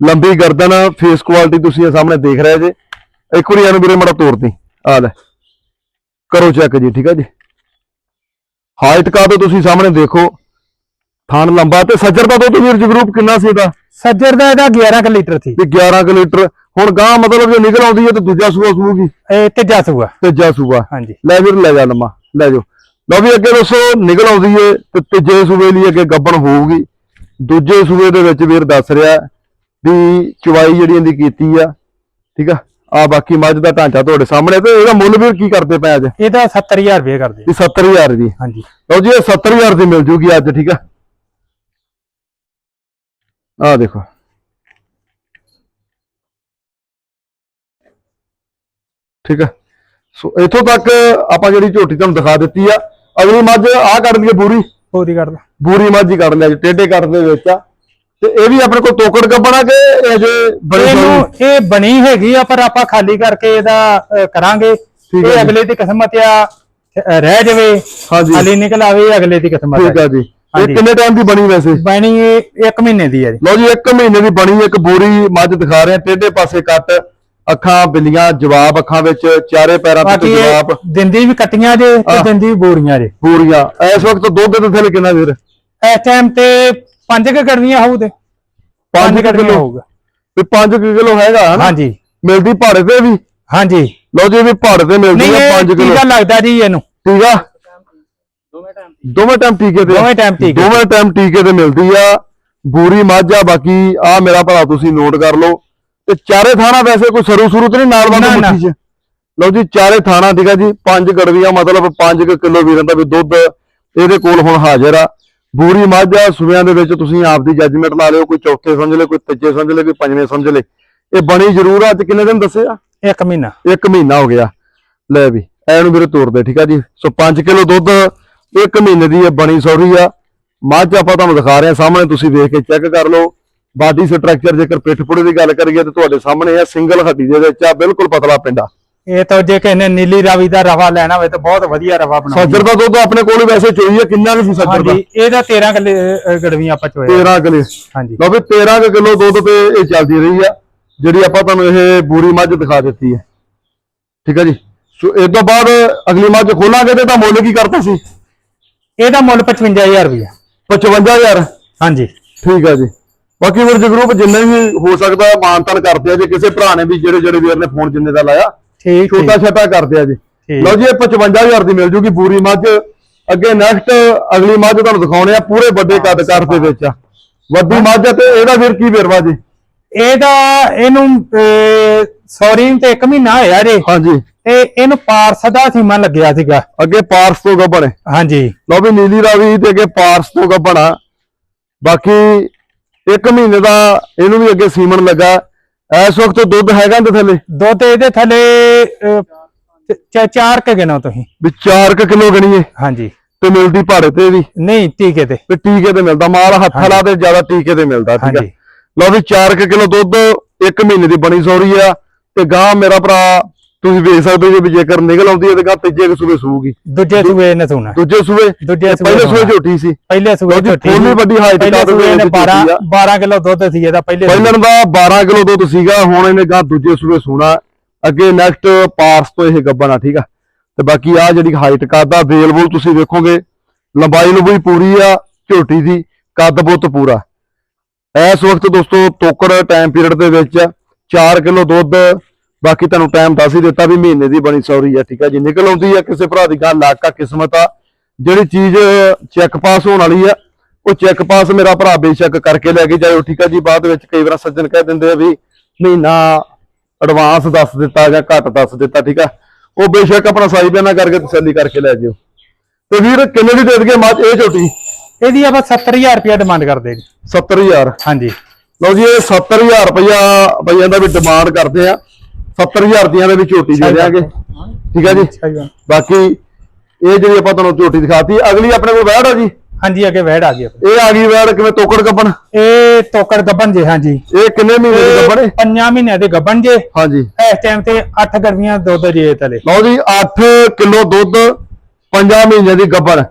ਲੰਬੀ ਗਰਦਨ ਫੇਸ ਕੁਆਲਿਟੀ ਤੁਸੀਂ ਸਾਹਮਣੇ ਦੇਖ ਰਹੇ ਜੇ। ਇੱਕ ਵਾਰੀ ਇਹਨੂੰ ਵੀਰੇ ਮੜਾ ਤੋੜਦੀ ਆ ਲੈ। ਕਰੋ ਚੈੱਕ ਜੀ ਠੀਕ ਹੈ ਜੀ। ਹਾਈਟ ਕਾ ਤੋਂ ਤੁਸੀਂ ਸਾਹਮਣੇ ਦੇਖੋ। ਥਾਨ ਲੰਬਾ ਤੇ ਸੱਜਰ ਦਾ ਦੁੱਧ ਵੀਰ ਜਗਰੂਪ ਕਿੰਨਾ ਸੀ ਇਹਦਾ? ਸੱਜਰ ਦਾ ਇਹਦਾ 11 ਕੁ ਲੀਟਰ ਸੀ। ਵੀ 11 ਕੁ ਲੀਟਰ। ਹੁਣ ਗਾਂ ਮਤਲਬ ਜੇ ਨਿਕਲ ਆਉਂਦੀ ਹੈ ਤੇ ਦੂਜਾ ਸੂਆ ਸੂਗੀ। ਇਹ ਤੀਜਾ ਸੂਆ। ਤੀਜਾ ਸੂਆ। ਹਾਂਜੀ। ਲੈ ਵੀਰ ਲੈ ਜਾ ਲੰਮਾ। ਲੈ ਜਾਓ। ਲਓ ਵੀ ਅੱਗੇ ਦੱਸੋ ਨਿਕਲ ਆਉਂਦੀ ਏ ਤੇ ਤੀਜੇ ਸੂਬੇ ਲਈ ਅੱਗੇ ਗੱਬਣ ਹੋਊਗੀ। ਦੂਜੇ ਸੂਬੇ ਦੇ ਵਿੱਚ ਵੀਰ ਦੱਸ ਰਿਹਾ ਵੀ ਚਵਾਈ ਜਿਹੜੀ ਇਹਦੀ ਕੀਤੀ ਆ। ਠੀਕ ਆ? ਆ ਬਾਕੀ ਮੱਝ ਦਾ ਢਾਂਚਾ ਤੁਹਾਡੇ ਸਾਹਮਣੇ ਤੇ ਇਹਦਾ ਮੁੱਲ ਵੀਰ ਕੀ ਕਰਦੇ ਪਏ ਅੱਜ? ਇਹਦਾ 70000 ਰੁਪਏ ਕਰਦੇ ਇਹ 70000 ਦੀ। ਹਾਂਜੀ। ਲਓ ਜੀ ਇਹ 70000 ਦੀ ਮਿਲ ਜੂਗੀ ਅੱਜ ਠੀਕ ਆ? ਆ ਦੇਖੋ। ਠੀਕ ਆ? ਸੋ ਇੱਥੋਂ ਤੱਕ ਆਪਾਂ ਜਿਹੜੀ ਝੋਟੀ ਤੁਹਾਨੂੰ ਦਿਖਾ ਦਿੱਤੀ ਆ ਅਗਲੀ ਮੱਝ ਆ ਕੱਢ ਲਈਏ ਬੂਰੀ। ਉਹਦੀ ਕਰਦਾ ਬੂਰੀ ਮੱਝ ਹੀ ਕੱਢ ਲਿਆ ਜੀ ਟੇਢੇ ਕੱਟ ਦੇ ਵਿੱਚ ਆ। ਤੇ ਇਹ ਵੀ ਆਪਣੇ ਕੋਲ ਤੋਕੜ ਗੱਬਣਾ ਕਿ ਇਹ ਜੇ ਬੜੇ ਇਹਨੂੰ ਇਹ ਬਣੀ ਹੈਗੀ ਆ ਪਰ ਆਪਾਂ ਖਾਲੀ ਕਰਕੇ ਇਹਦਾ ਕਰਾਂਗੇ। ਇਹ। ਅਗਲੇ ਦੀ ਕਿਸਮਤ ਆ ਰਹਿ ਜਾਵੇ। ਖਾਲੀ ਨਿਕਲ ਆਵੇ ਅਗਲੇ ਦੀ ਕਿਸਮਤ ਠੀਕ ਆ ਜੀ। ਇਹ। ਕਿੰਨੇ ਟਾਈਮ ਦੀ ਬਣੀ ਵੈਸੇ? ਬਣੀ ਇਹ ਇੱਕ ਮਹੀਨੇ ਦੀ ਹੈ ਜੀ। ਲਓ ਜੀ ਇੱਕ ਮਹੀਨੇ ਦੀ ਬਣੀ ਇੱਕ ਬੂਰੀ ਮੱਝ ਦਿਖਾ ਰਹੇ ਆ ਟੇਢੇ ਪਾਸੇ ਕੱਟ ਅੱਖਾਂ ਬਿੱਲੀਆਂ ਜਵਾਬ ਅੱਖਾਂ ਵਿੱਚ ਚਾਰੇ ਪੈਰਾਂ ਤੇ ਜਵਾਬ। ਦਿੰਦੀ ਵੀ ਕੱਟੀਆਂ ਜੇ ਤੇ। ਦਿੰਦੀ ਵੀ ਬੋਰੀਆਂ ਜੇ। ਪੂਰੀਆਂ ਇਸ ਵਕਤ ਦੁੱਧ ਦੇ ਥੱਲੇ ਕਿੰਨਾ ਵੀਰ ਇਸ ਟਾਈਮ ਤੇ ਪੰਜ ਕੁ ਗੜਵੀਆਂ ਹੋਊ ਤੇ। 5 ਗੜਵੀਆਂ ਕਿਲੋ। ਹੋਊਗਾ। ਵੀ 5 ਕਿਲੋ ਹੈਗਾ ਹਨਾ ਹਾਂਜੀ। ਮਿਲਦੀ ਭਾੜੇ ਤੇ ਵੀ। ਹਾਂਜੀ। ਲਓ ਜੀ ਵੀ ਭਾੜੇ ਤੇ ਮਿਲਦੀ ਨਹੀਂ ਹੈ ਇਹ 5 ਕਿਲੋ। ਟੀਕਾ ਲੱਗਦਾ ਜੀ ਇਹਨੂੰ। ਠੀਕ ਆ? ਦੋਵੇਂ ਟਾਈਮ ਟੀਕੇ ਤੇ ਦੋਵੇਂ ਟਾਈਮ ਟੀਕੇ ਦੋਵੇਂ ਟਾਈਮ ਟੀਕੇ ਤੇ ਮਿਲਦੀ ਆ। ਬੂਰੀ ਮੱਝ ਆ ਬਾਕੀ ਆ ਮੇਰਾ ਭਰਾ ਤੁਸੀਂ ਨੋਟ ਕਰ ਲਓ। ਤੇ ਚਾਰੇ ਥਾਣਾ ਵੈਸੇ ਕੋਈ ਸਰੂ ਸਰੂ ਤੇ ਨਹੀਂ ਨਾਲ ਬੰਦ ਨਾ, ਨਾ। ਮੁੱਠੀ 'ਚ। ਲਓ ਜੀ ਚਾਰੇ ਥਾਣਾ ਠੀਕ ਆ ਜੀ। ਪੰਜ ਗੜਵੀਆਂ ਮਤਲਬ 5 ਕਿਲੋ ਵੀਰਾਂ ਦਾ ਵੀ ਦੁੱਧ ਇਹਦੇ ਕੋਲ ਹੁਣ ਹਾਜ਼ਰ ਆ। ਬੂਰੀ ਮੱਝ ਸੂਬਿਆਂ ਦੇ ਵਿੱਚ ਤੁਸੀਂ ਆਪਦੀ ਜੱਜਮੈਂਟ ਲਾ ਲਿਓ ਕੋਈ ਚੌਥੇ ਸਮਝ ਲੈ ਕੋਈ ਤੀਜੇ ਸਮਝ ਲੈ ਕੋਈ ਪੰਜਵੇਂ ਸਮਝ ਲੈ। ਇਹ ਬਣੀ ਜ਼ਰੂਰ ਆ ਅੱਜ ਕਿੰਨੇ ਦਿਨ ਦੱਸੇ ਆ? ਇੱਕ ਮਹੀਨਾ। ਇੱਕ ਮਹੀਨਾ ਹੋ ਗਿਆ। ਲੈ ਵੀ ਐਨੂੰ ਵੀਰੇ ਤੋਰਦੇ ਠੀਕ ਆ ਜੀ? ਸੋ 5 ਕਿਲੋ ਦੁੱਧ ਇੱਕ ਮਹੀਨੇ ਦੀ ਇਹ ਬਣੀ ਸੌਰੀ ਆ। ਮੱਝ ਆਪਾਂ ਤੁਹਾਨੂੰ ਦਿਖਾ ਰਹੇ ਆ ਸਾਹਮਣੇ ਤੁਸੀਂ ਵੇਖ ਕੇ ਚੈੱਕ ਕਰ ਲਓ। ਬਾਡੀ ਸਟਰਕਚਰ ਜੇਕਰ ਪਿੱਠ ਪੁੜੇ ਦੀ ਗੱਲ ਕਰੀਏ ਤੇ ਤੁਹਾਡੇ ਸਾਹਮਣੇ ਆ ਸਿੰਗਲ ਹੱਡੀ ਦੇ ਵਿੱਚ ਆ ਬਿਲਕੁਲ ਪਤਲਾ ਪਿੰਡਾ। ਇਹ ਤਾਂ ਜੇ ਕਿਸੇ ਨੇ ਨੀਲੀ ਰਾਵੀ ਦਾ ਰਵਾ ਲੈਣਾ ਹੋਵੇ ਤਾਂ ਬਹੁਤ ਵਧੀਆ ਰਵਾ ਬਣਾਉਂਦੀ ਸੱਜਰ ਦਾ ਦੁੱਧ ਆਪਣੇ ਕੋਲ ਹੀ ਵੈਸੇ ਚੋਈ ਆ ਕਿੰਨਾ ਕੁ ਸੀ ਸੱਜਰ ਦਾ ਹਾਂਜੀ ਇਹਦਾ 13 ਕਿੱਲੇ ਅ, ਗੜਵੀਆਂ ਆਪਾਂ ਚੋਏ 13 ਕਿਲੋ। ਹਾਂਜੀ। ਲਓ ਵੀ 13 ਕੁ ਕਿਲੋ ਦੁੱਧ ਤੇ ਇਹ ਚੱਲਦੀ ਰਹੀ ਆ ਜਿਹੜੀ ਆਪਾਂ ਤੁਹਾਨੂੰ ਇਹ ਬੂਰੀ ਮੱਝ ਦਿਖਾ ਦਿੱਤੀ ਹੈ। ਠੀਕ ਹੈ ਜੀ? ਸੋ ਇਸ ਤੋਂ ਬਾਅਦ ਅਗਲੀ ਮੱਝ ਖੋਲਾਂਗੇ ਤੇ ਤਾਂ ਮੁੱਲ ਕੀ ਕਰਤਾ ਸੀ? ਇਹਦਾ ਮੁੱਲ 55000 ਰੁਪਇਆ 55000 ਹਾਂਜੀ। ਠੀਕ ਹੈ ਜੀ। ਬਾਕੀ ਵੀਰ ਜੀ ਗਰੁੱਪ ਜਿੰਨੇ ਵੀ ਹੋ ਸਕਦਾ ਮਾਨਤਨ ਕਰਦੇ ਆ ਜੇ ਕਿਸੇ ਭਰਾ ਨੇ ਵੀ ਜਿਹੜੇ ਜਿਹੜੇ ਵੀਰ ਨੇ ਫੋਨ ਜਿੰਨੇ ਦਾ ਲਾਇਆ ਠੀਕ ਛੋਟਾ ਛੋਟਾ ਕਰਦੇ ਆ ਜੀ। ਲਓ ਜੀ ਇਹ 55000 ਦੀ ਮਿਲ ਜੂਗੀ ਬੂਰੀ ਮੱਝ। ਅੱਗੇ ਨੈਕਸਟ ਅਗਲੀ ਮੱਝ ਤੁਹਾਨੂੰ ਦਿਖਾਉਣੇ ਆ ਪੂਰੇ ਵੱਡੇ ਕੱਦ ਕਰ ਦੇ ਵਿੱਚ ਆ। ਵੱਡੀ ਮੱਝ ਤੇ ਇਹਦਾ ਫਿਰ ਕੀ ਵੇਰਵਾ ਜੀ? ਇਹਦਾ ਇਹਨੂੰ ਸੌਰੀ ਤੇ 1 ਮਹੀਨਾ ਹੋਇਆ ਜੇ। ਹਾਂਜੀ। ਤੇ ਇਹਨੂੰ ਪਾਰਸ ਦਾ ਸੀਮਾ ਲੱਗਿਆ ਸੀਗਾ। ਅੱਗੇ ਪਾਰਸ ਤੋਂ ਗੱਬਣ ਹਾਂਜੀ। ਲਓ ਵੀ ਨੀਲੀ ਰਾਵੀ ਤੇ ਅੱਗੇ ਪਾਰਸ ਤੋਂ ਗੱਬਣਾ ਬਾਕੀ ਇੱਕ ਮਹੀਨੇ ਦਾ ਇਹਨੂੰ ਵੀ ਅੱਗੇ ਸੀਮਨ ਲੱਗਾ। ਇਸ ਵਕਤ ਦੁੱਧ ਹੈਗਾ ਇਹਦੇ ਥੱਲੇ? ਦੁੱਧ ਇਹਦੇ ਥੱਲੇ 4 ਕੇ ਗਿਣੋ ਤੁਸੀਂ। ਵੀ 4 ਕਿਲੋ ਗਣੀਏ? ਹਾਂਜੀ। ਤੇ ਮਿਲਦੀ ਭਾੜੇ ਤੇ ਵੀ? ਨਹੀਂ ਟੀਕੇ ਤੇ। ਤੇ ਟੀਕੇ ਤੇ ਮਿਲਦਾ ਮਾਲ ਹੱਥਾਂ ਲਾ ਤੇ ਜ਼ਿਆਦਾ ਟੀਕੇ ਤੇ ਮਿਲਦਾ ਠੀਕ ਹੈ। ਲਓ ਵੀ 4 ਕਿਲੋ ਦੁੱਧ ਇੱਕ ਮਹੀਨੇ ਦੀ ਬਣੀ ਸੌਰੀ ਆ ਤੇ ਗਾਂ ਮੇਰਾ ਭਰਾ ਤੁਸੀਂ ਵੇਖ ਸਕਦੇ ਜੇ ਵੀ ਜੇਕਰ ਨਿਕਲ ਆਉਂਦੀ ਹੈ ਤੇ ਗਾਂ ਤੀਜੇ ਸੂਬੇ ਸੂਗੀ ਦੂਜੇ ਸੂਏ ਨੇ ਸੁਣਾ। ਦੂਜੇ ਸੂਬੇ? ਦੂਜੇ ਤੇ ਪਹਿਲੇ ਸੂਏ ਝੋਟੀ ਸੀ। ਪਹਿਲੇ ਜੀ, ਝੋਟੀ ਫੁੱਲੀ ਵੱਡੀ height ਪਹਿਲੇ ਸੂਏ ਨੇ ਵਿੱਚ 12 ਝੋਟੀ ਆ। 12 ਕਿਲੋ ਦੁੱਧ ਸੀ ਇਹਦਾ ਪਹਿਲੇ। ਪਹਿਲਣ ਦਾ 12 ਕਿਲੋ ਦੁੱਧ ਸੀਗਾ ਹੁਣ ਇਹਨੇ ਗਾਂ ਦੂਜੇ ਸੂਬੇ ਸੂਣਾ। ਅੱਗੇ ਨੈਕਸਟ ਪਾਰਸ ਤੋਂ ਇਹ ਗੱਬਨ ਆ ਠੀਕ ਆ? ਤੇ ਬਾਕੀ ਆ ਜਿਹੜੀ ਹਾਈਟ ਕੱਦ ਆ ਅਵੇਲੇਬਲ ਤੁਸੀਂ ਵੇਖੋਗੇ। ਲੰਬਾਈ ਲੰਬੂਈ ਪੂਰੀ ਆ ਝੋਟੀ ਦੀ ਕੱਦ ਬੁੱਤ ਪੂਰਾ। ਇਸ ਵਕਤ ਦੋਸਤੋ ਤੋਕੜ ਟਾਈਮ ਪੀਰੀਅਡ ਦੇ ਵਿੱਚ 4 ਕਿਲੋ ਦੁੱਧ ਬਾਕੀ ਤੁਹਾਨੂੰ ਟਾਈਮ ਦੱਸ ਹੀ ਦਿੱਤਾ ਵੀ ਮਹੀਨੇ ਦੀ ਬਣੀ ਸੌਰੀ ਆ ਠੀਕ ਆ ਜੀ। ਨਿਕਲ ਆਉਂਦੀ ਆ ਕਿਸੇ ਭਰਾ ਦੀ ਗੱਲ ਲੱਕ ਕਿਸਮਤ ਆ। ਜਿਹੜੀ ਚੀਜ਼ ਚੈੱਕ ਪਾਸ ਹੋਣ ਵਾਲੀ ਆ ਉਹ ਚੈੱਕ ਪਾਸ ਮੇਰਾ ਭਰਾ ਬੇਸ਼ੱਕ ਕਰਕੇ ਲੈ ਕੇ ਜਾਇਓ ਠੀਕ ਆ ਜੀ। ਬਾਅਦ ਵਿੱਚ ਕਈ ਵਾਰ ਸੱਜਣ ਕਹਿ ਦਿੰਦੇ ਆ ਵੀ ਮਹੀਨਾ ਐਡਵਾਂਸ ਦੱਸ ਦਿੱਤਾ ਜਾਂ ਘੱਟ ਦੱਸ ਦਿੱਤਾ ਠੀਕ ਆ। ਉਹ ਬੇਸ਼ੱਕ ਆਪਣਾ ਸਾਈ ਬਿਆਨਾ ਕਰਕੇ ਤਸੱਲੀ ਕਰਕੇ ਲੈ ਜਿਓ। ਤੇ ਵੀਰ ਕਿੰਨੇ ਦੀ ਦੇ ਦਈਏ? ਮੱਝ ਇਹ ਝੋਟੀ ਇਹਦੀ ਆਪਾਂ 70000 ਰੁਪਇਆ ਡਿਮਾਂਡ ਕਰਦੇ ਜੀ। 70000 ਹਾਂਜੀ। ਲਓ ਜੀ ਇਹ 70000 ਰੁਪਇਆ ਬਈਆਂ ਦਾ ਵੀ ਡਿਮਾਂਡ ਕਰਦੇ ਆ। 70000 ਦੀਆਂ ਦੇ ਵਿੱਚ ਝੋਟੀ ਦੇ ਦਿਆਂਗੇ। ਠੀਕ ਆ ਜੀ? ਬਾਕੀ ਇਹ ਜਿਹੜੀ ਆਪਾਂ ਤੁਹਾਨੂੰ ਝੋਟੀ ਦਿਖਾਤੀ ਅਗਲੀ ਆਪਣੇ ਕੋਲ ਵੈੜ ਆ ਜੀ? ਹਾਂਜੀ ਅੱਗੇ ਵਹਿੜ ਆ ਗਈ। ਇਹ ਆ ਗਈ ਵੈੜ ਕਿਵੇਂ ਤੋਕੜ ਕੱਪਣ ਇਹ ਤੋਕੜ ਗੱਬਨ ਜੇ ਹਾਂਜੀ। ਇਹ ਕਿੰਨੇ ਮਹੀਨੇ ਦੀ ਕੱਪਣ ਹੈ ਪੰਜਾਂ ਮਹੀਨਿਆਂ ਦੇ ਗੱਬਨ ਜੇ। ਹਾਂਜੀ। ਇਸ ਟਾਈਮ ਤੇ 8 ਗਰਮੀਆਂ ਦੁੱਧ ਜੇ ਤਲੇ। ਲਓ ਜੀ 8 ਕਿਲੋ ਦੁੱਧ 5 ਮਹੀਨੇ ਦੀ ਗੱਬਣ।